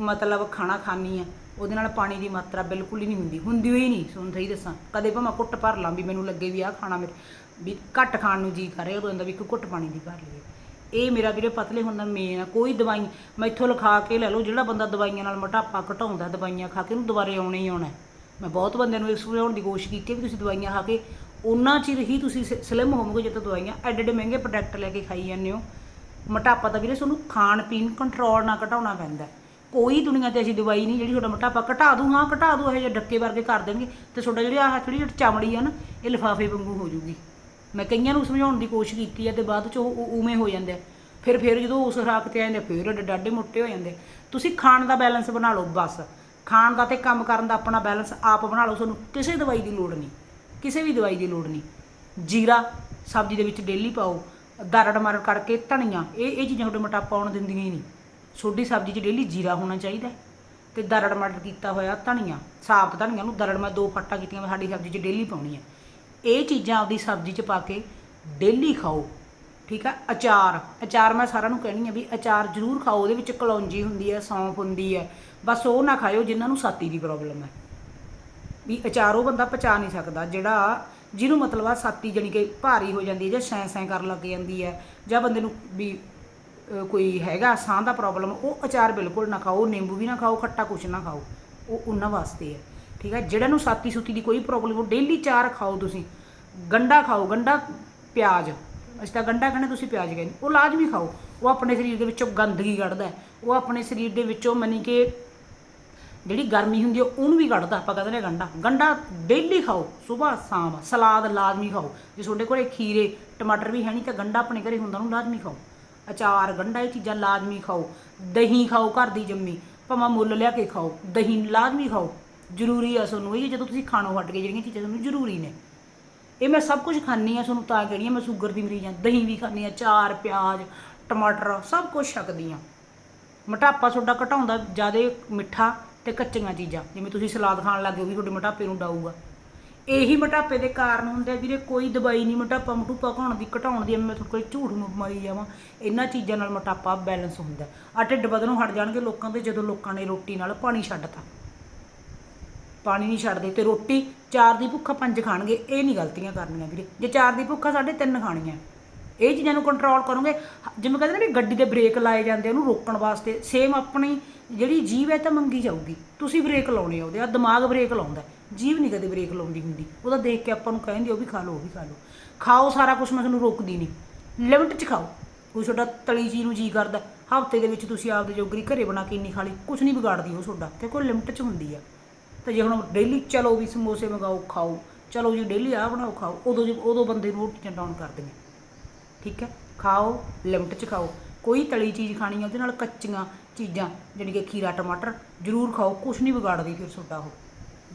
Speaker 1: ਮਤਲਬ ਖਾਣਾ ਖਾਣੀ ਆ ਉਹਦੇ ਨਾਲ ਪਾਣੀ ਦੀ ਮਾਤਰਾ ਬਿਲਕੁਲ ਹੀ ਨਹੀਂ ਹੁੰਦੀ। ਹੁੰਦੀ ਹੋਈ ਨਹੀਂ, ਤੁਹਾਨੂੰ ਸਹੀ ਦੱਸਾਂ। ਕਦੇ ਭਾਵੇਂ ਘੁੱਟ ਭਰ ਲਾਂ ਵੀ ਮੈਨੂੰ ਲੱਗੇ ਵੀ ਆਹ ਖਾਣਾ ਮੇਰੇ ਵੀ ਘੱਟ ਖਾਣ ਨੂੰ ਜੀ ਕਰੇ ਰਿਹਾ, ਉਦੋਂ ਹੁੰਦਾ ਵੀ ਇੱਕ ਘੁੱਟ ਪਾਣੀ ਦੀ ਭਰ ਲਈਏ। ਇਹ ਮੇਰਾ ਵੀਰੇ ਪਤਲੇ ਹੋਣ ਦਾ ਮੇਨ ਆ, ਕੋਈ ਦਵਾਈ ਮੈਥੋਂ ਲਿਖਾ ਕੇ ਲੈ ਲਓ, ਜਿਹੜਾ ਬੰਦਾ ਦਵਾਈਆਂ ਨਾਲ ਮੋਟਾਪਾ ਘਟਾਉਂਦਾ, ਦਵਾਈਆਂ ਖਾ ਕੇ ਉਹਨੂੰ ਦੁਬਾਰੇ ਆਉਣਾ ਹੀ ਆਉਣਾ ਮੈਂ ਬਹੁਤ ਬੰਦਿਆਂ ਨੂੰ ਇਹ ਸਮਝਾਉਣ ਦੀ ਕੋਸ਼ਿਸ਼ ਕੀਤੀ ਹੈ ਵੀ ਤੁਸੀਂ ਦਵਾਈਆਂ ਖਾ ਕੇ ਉਹਨਾਂ ਚਿਰ ਹੀ ਤੁਸੀਂ ਸਲਿਮ ਹੋਵੋਗੇ ਜਦੋਂ ਦਵਾਈਆਂ ਐਡੇ ਐਡੇ ਮਹਿੰਗੇ ਪ੍ਰੋਡਕਟ ਲੈ ਕੇ ਖਾਈ ਜਾਂਦੇ ਹੋ। ਮੋਟਾਪਾ ਤਾਂ ਵੀਰੇ ਤੁਹਾਨੂੰ ਖਾਣ ਪੀਣ ਕੰਟਰੋਲ ਨਾਲ ਘਟਾਉਣਾ ਪੈਂਦਾ ਕੋਈ ਦੁਨੀਆ ਤੇ ਅਸੀਂ ਦਵਾਈ ਨਹੀਂ ਜਿਹੜੀ ਤੁਹਾਡਾ ਮੋਟਾਪਾ ਘਟਾ ਦੂ ਹਾਂ ਘਟਾ ਦੂ ਇਹ ਜਿਹੇ ਡੱਕੇ ਵਰਗੇ ਕਰ ਦੇਣਗੇ। ਤੇ ਤੁਹਾਡਾ ਜਿਹੜੀ ਆਹ ਥੋੜੀ ਜਿਹੀ ਚਮੜੀ ਆ ਨਾ ਇਹ ਲਿਫਾਫੇ ਵਾਂਗੂ ਹੋ ਜੂਗੀ। ਮੈਂ ਕਈਆਂ ਨੂੰ ਸਮਝਾਉਣ ਦੀ ਕੋਸ਼ਿਸ਼ ਕੀਤੀ ਹੈ ਤੇ ਬਾਅਦ ਚ ਉਹ ਉਵੇਂ ਹੋ ਜਾਂਦੇ ਫਿਰ ਫਿਰ ਜਦੋਂ ਉਸ ਖੁਰਾਕ ਤੇ ਆ ਜਾਂਦੇ ਆ, ਫਿਰ ਏਡੇ ਡਾਡੇ ਮੋਟੇ ਹੋ ਜਾਂਦੇ ਤੁਸੀਂ ਖਾਣ ਦਾ ਬੈਲੈਂਸ ਬਣਾ ਲਓ ਬਸ। ਖਾਣ ਦਾ ਤੇ ਕੰਮ ਕਰਨ ਦਾ ਆਪਣਾ ਬੈਲੈਂਸ ਆਪ ਬਣਾ ਲਓ ਤੁਹਾਨੂੰ ਕਿਸੇ ਦਵਾਈ ਦੀ ਲੋੜ ਨਹੀਂ। ਕਿਸੇ ਵੀ ਦਵਾਈ ਦੀ ਲੋੜ ਨਹੀਂ। ਜੀਰਾ ਸਬਜ਼ੀ ਦੇ ਵਿੱਚ ਡੇਲੀ ਪਾਓ ਦਰੜ ਮਰੜ ਕਰਕੇ ਧਨੀਆ ਇਹ ਇਹ ਚੀਜ਼ਾਂ ਤੁਹਾਡੇ ਮੋਟਾਪਾ ਆਉਣ ਦਿੰਦੀਆਂ ਹੀ ਨਹੀਂ। ਛੋਟੀ ਸਬਜ਼ੀ 'ਚ ਡੇਲੀ ਜੀਰਾ ਹੋਣਾ ਚਾਹੀਦਾ ਹੈ ਤੇ ਦਰੜ ਮਰੜ ਕੀਤਾ ਹੋਇਆ ਧਨੀਆ ਸਾਬਤ ਧਨੀਆ ਨੂੰ ਦਰੜ ਮੈਂ ਦੋ ਫੱਟਾ ਕੀਤੀਆਂ ਮੈਂ ਸਾਡੀ ਸਬਜ਼ੀ 'ਚ ਡੇਲੀ ਪਾਉਣੀ ਆ ਇਹ ਚੀਜ਼ਾਂ ਆਪਦੀ ਸਬਜ਼ੀ 'ਚ ਪਾ ਕੇ ਡੇਲੀ ਖਾਓ, ਠੀਕ ਆ? ਅਚਾਰ ਅਚਾਰ ਮੈਂ ਸਾਰਿਆਂ ਨੂੰ ਕਹਿਣੀ ਆ ਵੀ ਅਚਾਰ ਜ਼ਰੂਰ ਖਾਓ, ਉਹਦੇ ਵਿੱਚ ਕਲੌਂਜੀ ਹੁੰਦੀ ਹੈ, ਸੌਂਫ ਹੁੰਦੀ ਹੈ, ਬਸ ਉਹ ਨਾ ਖਾਇਓ ਜਿਨ੍ਹਾਂ ਨੂੰ ਸਾਤੀ ਦੀ ਪ੍ਰੋਬਲਮ ਹੈ। ਵੀ ਅਚਾਰ ਉਹ ਬੰਦਾ ਪਚਾ ਨਹੀਂ ਸਕਦਾ, ਜਿਹੜਾ ਜਿਹਨੂੰ ਮਤਲਬ ਆ ਸਾਤੀ ਜਾਣੀ ਕਿ ਭਾਰੀ ਹੋ ਜਾਂਦੀ ਹੈ ਜਾਂ ਸੈਂ ਸੈਂ ਕਰਨ ਲੱਗ ਜਾਂਦੀ ਹੈ ਜਾਂ ਬੰਦੇ ਨੂੰ ਵੀ ਕੋਈ ਹੈਗਾ ਸਾਹ ਦਾ ਪ੍ਰੋਬਲਮ ਉਹ ਅਚਾਰ ਬਿਲਕੁਲ ਨਾ ਖਾਓ, ਨਿੰਬੂ ਵੀ ਨਾ ਖਾਓ, ਖੱਟਾ ਕੁਛ ਨਾ ਖਾਓ। ਉਹ ਉਹਨਾਂ ਵਾਸਤੇ ਹੈ। ਠੀਕ ਹੈ? ਜਿਹੜਾ ਨੂੰ ਸਾਤੀ ਸੁਤੀ ਦੀ ਕੋਈ ਪ੍ਰੋਬਲਮ ਉਹ ਡੇਲੀ ਚਾਰ ਖਾਓ ਤੁਸੀਂ। ਗੰਡਾ ਖਾਓ, ਗੰਡਾ ਪਿਆਜ਼। ਅਸੀਂ ਤਾਂ ਗੰਡਾ ਕਹਿੰਦੇ ਤੁਸੀਂ ਪਿਆਜ਼ ਕਹਿੰਦੇ। ਉਹ ਲਾਜ਼ਮੀ ਖਾਓ। ਉਹ ਆਪਣੇ ਸਰੀਰ ਦੇ ਵਿੱਚੋਂ ਗੰਦਗੀ ਕੱਢਦਾ ਉਹ ਆਪਣੇ ਸਰੀਰ ਦੇ ਵਿੱਚੋਂ ਮਨੀ ਕਿ ਜਿਹੜੀ ਗਰਮੀ ਹੁੰਦੀ ਹੈ, ਉਹਨੂੰ ਵੀ ਕੱਢਦਾ। ਆਪਾਂ ਕਹਿੰਦੇ ਨੇ ਗੰਡਾ। ਗੰਡਾ ਡੇਲੀ ਖਾਓ। ਸਵੇਰ ਸ਼ਾਮ। ਸਲਾਦ ਲਾਜ਼ਮੀ ਖਾਓ। ਜੇ ਤੁਹਾਡੇ ਕੋਲੇ ਖੀਰੇ, ਟਮਾਟਰ ਵੀ ਹੈ ਨਹੀਂ ਤਾਂ ਗੰਡਾ ਆਪਣੇ ਘਰੇ ਹੁੰਦਾ, ਉਹਨੂੰ ਲਾਜ਼ਮੀ ਖਾਓ। ਅਚਾਰ ਗੰਡਾ ਇਹ ਚੀਜ਼ਾਂ ਲਾਜ਼ਮੀ ਖਾਓ, ਦਹੀਂ ਖਾਓ ਘਰ ਦੀ ਜੰਮੀ, ਭਾਵੇਂ ਮੁੱਲ ਲਿਆ ਕੇ ਖਾਓ, ਦਹੀਂ ਲਾਜ਼ਮੀ ਖਾਓ। ਜ਼ਰੂਰੀ ਆ ਤੁਹਾਨੂੰ ਇਹ, ਜਦੋਂ ਤੁਸੀਂ ਖਾਣੋਂ ਹਟ ਗਏ ਜਿਹੜੀਆਂ ਚੀਜ਼ਾਂ ਤੁਹਾਨੂੰ ਜ਼ਰੂਰੀ ਨੇ। ਇਹ ਮੈਂ ਸਭ ਕੁਝ ਖਾਂਦੀ ਆ ਤੁਹਾਨੂੰ ਤਾਂ ਕਿਹੜੀਆਂ ਮੈਂ ਸ਼ੂਗਰ ਦੀ ਮਰੀਜ਼ ਆ ਦਹੀਂ ਵੀ ਖਾਂਦੀ ਆ ਚਾਰ ਪਿਆਜ਼, ਟਮਾਟਰ, ਸਭ ਕੁਝ ਛਕਦੀ ਆ ਮੋਟਾਪਾ ਤੁਹਾਡਾ ਘਟਾਉਂਦਾ ਜ਼ਿਆਦਾ ਮਿੱਠਾ ਤੇ ਕੱਚੀਆਂ ਚੀਜ਼ਾਂ, ਜਿਵੇਂ ਤੁਸੀਂ ਸਲਾਦ ਖਾਣ ਲੱਗੇ ਉਹ ਵੀ ਤੁਹਾਡੇ ਮੋਟਾਪੇ ਨੂੰ ਡਾਊਗਾ। ਇਹੀ ਮੋਟਾਪੇ ਦੇ ਕਾਰਨ ਹੁੰਦੇ ਆ ਵੀਰੇ, ਕੋਈ ਦਵਾਈ ਨਹੀਂ, ਮੋਟਾਪਾ ਮਟੂਪਾ ਘਟਾਉਣ ਦੀ ਘਟਾਉਣ ਦੀ ਮੈਂ ਤੁਹਾਡੇ ਕੋਲ ਝੂਠ ਮ- ਮਾਰੀ ਜਾਵਾਂ। ਇਹਨਾਂ ਚੀਜ਼ਾਂ ਨਾਲ ਮੋਟਾਪਾ ਬੈਲੈਂਸ ਹੁੰਦਾ। ਆ ਢਿੱਡ ਵਧਣੋਂ ਹਟ ਜਾਣਗੇ ਲੋਕਾਂ ਦੇ, ਜਦੋਂ ਲੋਕਾਂ ਨੇ ਰੋਟੀ ਨਾਲ ਪਾਣੀ ਛੱਡਤਾ। ਪਾਣੀ ਨਹੀਂ ਛੱਡਦੇ ਤੇ ਰੋਟੀ, ਚਾਰ ਦੀ ਭੁੱਖਾ ਪੰਜ ਖਾਣਗੇ। ਇਹ ਨਹੀਂ ਗਲਤੀਆਂ ਕਰਨੀਆਂ ਵੀਰੇ। ਜੇ ਚਾਰ ਦੀ ਭੁੱਖਾ ਸਾਢੇ ਤਿੰਨ ਖਾਣੀਆਂ। ਇਹ ਚੀਜ਼ਾਂ ਨੂੰ ਕੰਟਰੋਲ ਕਰੋਗੇ। ਜਿਵੇਂ ਕਹਿੰਦੇ ਨੇ ਵੀ ਗੱਡੀ ਦੇ ਬ੍ਰੇਕ ਲਾਏ ਜਾਂਦੇ ਉਹਨੂੰ ਰੋਕਣ ਵਾਸਤੇ। ਸੇਮ ਆਪਣੀ ਜਿਹੜੀ ਜੀਵ ਹੈ ਤਾਂ ਮੰਗੀ ਜਾਊਗੀ। ਤੁਸੀਂ ਬ੍ਰੇਕ ਲਾਉਣੇ ਆ ਉਹਦੇ ਆ ਦਿਮਾਗ ਬ੍ਰੇਕ ਲਾਉਂਦਾ ਜੀਵ ਨਹੀਂ ਕਦੇ ਬ੍ਰੇਕ ਲਾਉਂਦੀ ਹੁੰਦੀ। ਉਹਦਾ ਦੇਖ ਕੇ ਆਪਾਂ ਨੂੰ ਕਹਿੰਦੀ ਉਹ ਵੀ ਖਾ ਲਓ, ਉਹ ਵੀ ਖਾ ਲਓ। ਖਾਓ ਸਾਰਾ ਕੁਝ ਮੈਂ ਤੁਹਾਨੂੰ ਰੋਕਦੀ ਨਹੀਂ ਲਿਮਟ 'ਚ ਖਾਓ। ਕੋਈ ਤੁਹਾਡਾ ਤਲੀ ਚੀਜ਼ ਨੂੰ ਜੀ ਕਰਦਾ ਹਫ਼ਤੇ ਦੇ ਵਿੱਚ ਤੁਸੀਂ ਆਪਦੇ ਜੋਗਰੀ ਘਰੇ ਬਣਾ ਕੇ ਇੰਨੀ ਖਾ ਲਈ ਕੁਝ ਨਹੀਂ ਵਿਗਾੜਦੀ ਉਹ ਤੁਹਾਡਾ। ਕਿਉਂਕਿ ਕੋਈ ਲਿਮਟ 'ਚ ਹੁੰਦੀ ਆ। ਤੇ ਜੇ ਹੁਣ ਡੇਲੀ ਚਲੋ ਵੀ ਸਮੋਸੇ ਮੰਗਾਓ, ਖਾਓ। ਚਲੋ ਜੀ ਡੇਲੀ ਆਹ ਬਣਾਓ, ਖਾਓ। ਉਦੋਂ ਜੀ- ਉਦੋਂ ਬੰਦੇ ਨੂੰ ਰੋਟੀਆਂ ਡਾਊਨ ਕਰਦੀਆਂ ਠੀਕ ਹੈ? ਖਾਓ ਲਿਮਟ 'ਚ ਖਾਓ। ਕੋਈ ਤਲੀ ਚੀਜ਼ ਖਾਣੀ ਹੈ ਉਹਦੇ ਨਾਲ ਕੱਚੀਆਂ ਚੀਜ਼ਾਂ ਜਿਹੜੀ ਕਿ ਖੀਰਾ, ਟਮਾਟਰ ਜ਼ਰੂਰ ਖਾਓ ਕੁਝ ਨਹੀਂ ਵਿਗਾੜਦੀ ਫਿਰ ਤੁਹਾਡਾ ਉਹ।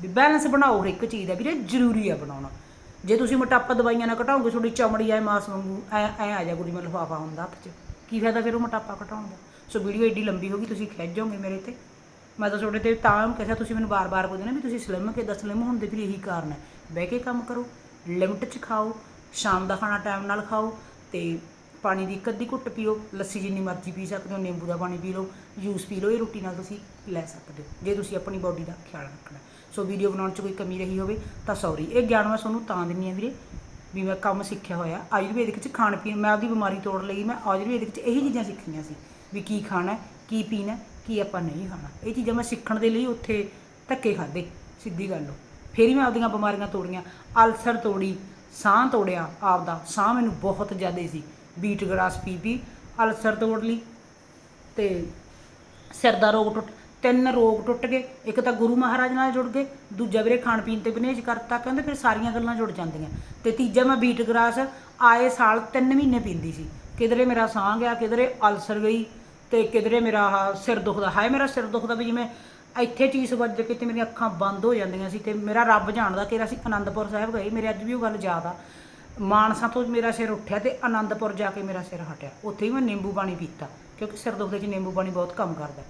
Speaker 1: ਵੀ ਬੈਲੈਂਸ ਬਣਾਓ ਹਰ ਇੱਕ ਚੀਜ਼ ਦਾ ਵੀਰੇ, ਜ਼ਰੂਰੀ ਆ ਬਣਾਉਣਾ। ਜੇ ਤੁਸੀਂ ਮੋਟਾਪਾ ਦਵਾਈਆਂ ਨਾਲ ਘਟਾਓਗੇ, ਤੁਹਾਡੀ ਚਮੜੀ ਐ ਮਾਸ ਵਾਂਗੂ ਐ ਐ ਆ ਜਾ ਗੁਰੀ ਮੈਂ ਲਿਫਾਫਾ ਹੁੰਦਾ ਹੱਥ 'ਚ। ਕੀ ਫਾਇਦਾ ਫਿਰ ਉਹ ਮੋਟਾਪਾ ਘਟਾਉਣ ਦਾ? ਸੋ ਵੀਡੀਓ ਏਡੀ ਲੰਬੀ ਹੋ ਗਈ, ਤੁਸੀਂ ਖਿੱਚ ਜਾਓਗੇ ਮੇਰੇ ਤੇ। ਮੈਂ ਤਾਂ ਤੁਹਾਡੇ ਤੇ ਤਾਂ ਕਿਹਾ, ਤੁਸੀਂ ਮੈਨੂੰ ਬਾਰ-ਬਾਰ ਪੁੱਛਦੇ ਨਾ ਵੀ ਤੁਸੀਂ ਸਲਿਮ ਕੇ ਦਸ ਸਲਿਮ ਹੋਣ ਦੇ ਫਿਰ ਇਹੀ ਕਾਰਨ ਹੈ। ਬਹਿ ਕੇ ਕੰਮ ਕਰੋ ਲਿਮਟ 'ਚ ਖਾਓ, ਸ਼ਾਮ ਦਾ ਖਾਣਾ ਟਾਈਮ ਨਾਲ ਖਾਓ ਤੇ ਪਾਣੀ ਦੀ ਇੱਕ ਅੱਧੀ ਘੁੱਟ ਪੀਓ, ਲੱਸੀ ਜਿੰਨੀ ਮਰਜ਼ੀ ਪੀ ਸਕਦੇ ਹੋ, ਨਿੰਬੂ ਦਾ ਪਾਣੀ ਪੀ ਲਓ, ਜੂਸ ਪੀ ਲਓ, ਇਹ ਰੋਟੀ ਨਾਲ ਤੁਸੀਂ ਲੈ ਸਕਦੇ ਹੋ, ਜੇ ਤੁਸੀਂ ਆਪਣੀ ਬਾਡੀ ਦਾ ਖਿਆਲ ਰੱਖਣਾ ਸੋ ਵੀਡੀਓ ਬਣਾਉਣ 'ਚ ਕੋਈ ਕਮੀ ਰਹੀ ਹੋਵੇ ਤਾਂ ਸੌਰੀ ਇਹ ਗਿਆਨ ਮੈਂ ਤੁਹਾਨੂੰ ਤਾਂ ਦਿੰਨੀ ਆ ਵੀਰੇ ਵੀ ਮੈਂ ਕੰਮ ਸਿੱਖਿਆ ਹੋਇਆ। ਆਯੁਰਵੈਦਿਕ ਚ ਖਾਣ ਪੀਣ, ਮੈਂ ਆਪਦੀ ਬਿਮਾਰੀ ਤੋੜ ਲਈ, ਮੈਂ ਆਯੁਰਵੈਦਿਕ ਚ ਇਹੀ ਚੀਜ਼ਾਂ ਸਿੱਖੀਆਂ ਸੀ ਵੀ ਕੀ ਖਾਣਾ ਕੀ ਪੀਣਾ ਕੀ ਆਪਾਂ ਨਹੀਂ ਖਾਣਾ। ਇਹ ਚੀਜ਼ਾਂ ਮੈਂ ਸਿੱਖਣ ਦੇ ਲਈ ਉੱਥੇ ਧੱਕੇ ਖਾਦੇ ਸਿੱਧੀ ਗੱਲ ਹੋ ਫਿਰ ਹੀ ਮੈਂ ਆਪਦੀਆਂ ਬਿਮਾਰੀਆਂ ਤੋੜੀਆਂ, ਅਲਸਰ ਤੋੜੀ, ਸਾਹ ਤੋੜਿਆ ਆਪਦਾ, ਸਾਹ ਮੈਨੂੰ ਬਹੁਤ ਜ਼ਿਆਦਾ ਸੀ। ਬੀਟ ਗਰਾਸ ਪੀ ਪੀ, ਅਲਸਰ ਤੋੜ ਲਈ ਤੇ ਸਿਰ ਦਾ ਰੋਗ ਟੁੱਟ, ਤਿੰਨ ਰੋਗ ਟੁੱਟ ਗਏ, ਇੱਕ ਤਾਂ ਗੁਰੂ ਮਹਾਰਾਜ ਨਾਲ ਜੁੜ ਗਏ, ਦੂਜਾ ਵੀਰੇ ਖਾਣ ਪੀਣ ਤੇ ਬਨੇਜ ਕਰਤਾ, ਕਹਿੰਦੇ ਫਿਰ ਸਾਰੀਆਂ ਗੱਲਾਂ ਜੁੜ ਜਾਂਦੀਆਂ। ਤੇ ਤੀਜਾ ਮੈਂ ਬੀਟ ਗਰਾਸ ਆਏ ਸਾਲ 3 ਮਹੀਨੇ ਪੀਂਦੀ ਸੀ, ਕਿਧਰੇ ਮੇਰਾ ਸਾਹ ਗਿਆ ਕਿਧਰੇ ਅਲਸਰ ਗਈ ਤੇ ਕਿਧਰੇ ਮੇਰਾ ਆਹ ਸਿਰ ਦੁਖਦਾ, ਹਾਏ ਮੇਰਾ ਸਿਰ ਦੁਖਦਾ ਵੀ ਜਿਵੇਂ ਇੱਥੇ ਚੀਸ ਵੱਜ ਕੇ ਤੇ ਮੇਰੀਆਂ ਅੱਖਾਂ ਬੰਦ ਹੋ ਜਾਂਦੀਆਂ ਸੀ ਤੇ ਮੇਰਾ ਰੱਬ ਜਾਣਦਾ ਕਿ ਅਸੀਂ ਅਨੰਦਪੁਰ ਸਾਹਿਬ ਗਏ, ਮੇਰੇ ਅੱਜ ਵੀ ਉਹ ਗੱਲ ਯਾਦ ਆ। ਮਾਨਸਾ ਤੋਂ ਮੇਰਾ ਸਿਰ ਉੱਠਿਆ ਤੇ ਆਨੰਦਪੁਰ ਜਾ ਕੇ ਮੇਰਾ ਸਿਰ ਹਟਿਆ। ਉੱਥੇ ਹੀ ਮੈਂ ਨਿੰਬੂ ਪਾਣੀ ਪੀਤਾ ਕਿਉਂਕਿ ਸਿਰ ਦੁਖਦੇ 'ਚ ਨਿੰਬੂ ਪਾਣੀ ਬਹੁਤ ਕੰਮ ਕਰਦਾ।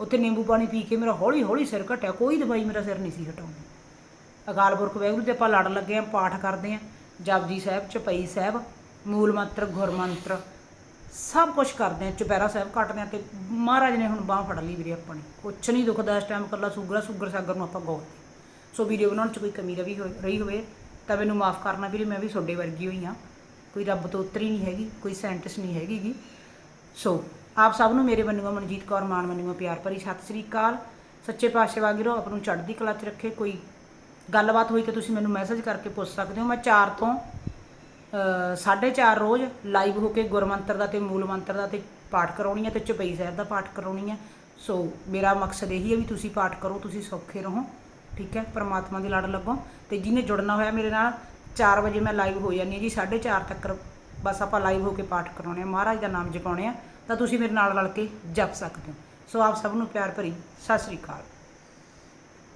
Speaker 1: ਉੱਥੇ ਨਿੰਬੂ ਪਾਣੀ ਪੀ ਕੇ ਮੇਰਾ ਹੌਲੀ ਹੌਲੀ ਸਿਰ ਘਟਿਆ ਕੋਈ ਦਵਾਈ ਮੇਰਾ ਸਿਰ ਨਹੀਂ ਸੀ ਹਟਾਉਂਦੀ। ਅਕਾਲ ਪੁਰਖ ਵਾਹਿਗੁਰੂ ਤੇ ਆਪਾਂ ਲੜ ਲੱਗੇ ਆ ਪਾਠ ਕਰਦੇ ਆ ਜਪਜੀ ਸਾਹਿਬ ਚਪਈ ਸਾਹਿਬ ਮੂਲ ਮੰਤਰ ਗੁਰ ਮੰਤਰ ਸਭ ਕੁਝ ਕਰਦੇ ਆ ਚੁਪਹਿਰਾ ਸਾਹਿਬ ਕੱਟਦੇ ਆ ਤੇ ਮਹਾਰਾਜ ਨੇ ਹੁਣ ਬਾਹ ਫੜ ਲਈ ਵੀਰੇ ਆਪਣੀ। ਕੁਛ ਨਹੀਂ ਦੁਖਦਾ ਇਸ ਟਾਈਮ ਕੱਲਾ ਸ਼ੂਗਰ ਆ, ਸ਼ੂਗਰ ਸਾਗਰ ਨੂੰ ਆਪਾਂ ਗੌਰ ਸੋ ਵੀਡੀਓ ਬਣਾਉਣ ਚ ਕੋਈ ਕਮੀ ਰਵੀ ਹੋਈ- ਰਹੀ ਹੋਵੇ ਤਾਂ ਮੈਨੂੰ ਮਾਫ ਕਰਨਾ ਵੀਰੇ, ਮੈਂ ਵੀ ਤੁਹਾਡੇ ਵਰਗੀ ਹੋਈ ਆ ਕੋਈ ਰੱਬ ਤੋਂ ਉੱਤਰੀ ਨਹੀਂ ਹੈਗੀ, ਕੋਈ ਸਾਇੰਟਿਸਟ ਨਹੀਂ ਹੈਗੀ ਸੋ ਆਪ ਸਭ ਨੂੰ ਮੇਰੇ ਵੱਲੋਂ ਮਨਜੀਤ ਕੌਰ, ਮਾਨ ਵੱਲੋਂ ਪਿਆਰ ਭਰੀ ਸਤਿ ਸ੍ਰੀ ਅਕਾਲ। ਸੱਚੇ ਪਾਤਸ਼ਾਹ ਵਾਹਿਗੁਰੂ ਆਪ ਨੂੰ ਚੜ੍ਹਦੀ ਕਲਾ 'ਚ ਰੱਖੇ। ਕੋਈ ਗੱਲਬਾਤ ਹੋਈ ਤਾਂ ਤੁਸੀਂ ਮੈਨੂੰ ਮੈਸੇਜ ਕਰਕੇ ਪੁੱਛ ਸਕਦੇ ਹੋ। ਮੈਂ 4 ਤੋਂ 4:30 ਰੋਜ਼ ਲਾਈਵ ਹੋ ਕੇ ਗੁਰਮੰਤਰ ਦਾ ਤੇ ਮੂਲ ਮੰਤਰ ਦਾ ਤੇ ਪਾਠ ਕਰਾਉਣੀ ਹੈ ਤੇ ਚੁਪਈ ਸਾਹਿਬ ਦਾ ਪਾਠ ਕਰਾਉਣੀ ਹੈ। ਸੋ ਮੇਰਾ ਮਕਸਦ ਇਹੀ ਹੈ ਵੀ ਤੁਸੀਂ ਪਾਠ ਕਰੋ, ਤੁਸੀਂ ਸੌਖੇ ਰਹੋ। ਠੀਕ ਹੈ, ਪਰਮਾਤਮਾ ਦੇ ਲੜ ਲੱਗੋ ਤੇ ਜਿਹਨੇ ਜੁੜਨਾ ਹੋਇਆ ਮੇਰੇ ਨਾਲ 4 ਵਜੇ ਮੈਂ ਲਾਈਵ ਹੋ ਜਾਂਦੀ ਹਾਂ ਜੀ 4:30 ਤੱਕ ਬਸ ਆਪਾਂ ਲਾਈਵ ਹੋ ਕੇ ਪਾਠ ਕਰਾਉਣੇ ਆ ਮਹਾਰਾਜ ਦਾ ਨਾਮ ਜਪਾਉਣੇ ਆ ਤਾਂ ਤੁਸੀਂ ਮੇਰੇ ਨਾਲ ਰਲ ਕੇ ਜਪ ਸਕਦੇ ਹੋ। ਸੋ ਆਪ ਸਭ ਨੂੰ ਪਿਆਰ ਭਰੀ ਸਤਿ ਸ੍ਰੀ ਅਕਾਲ।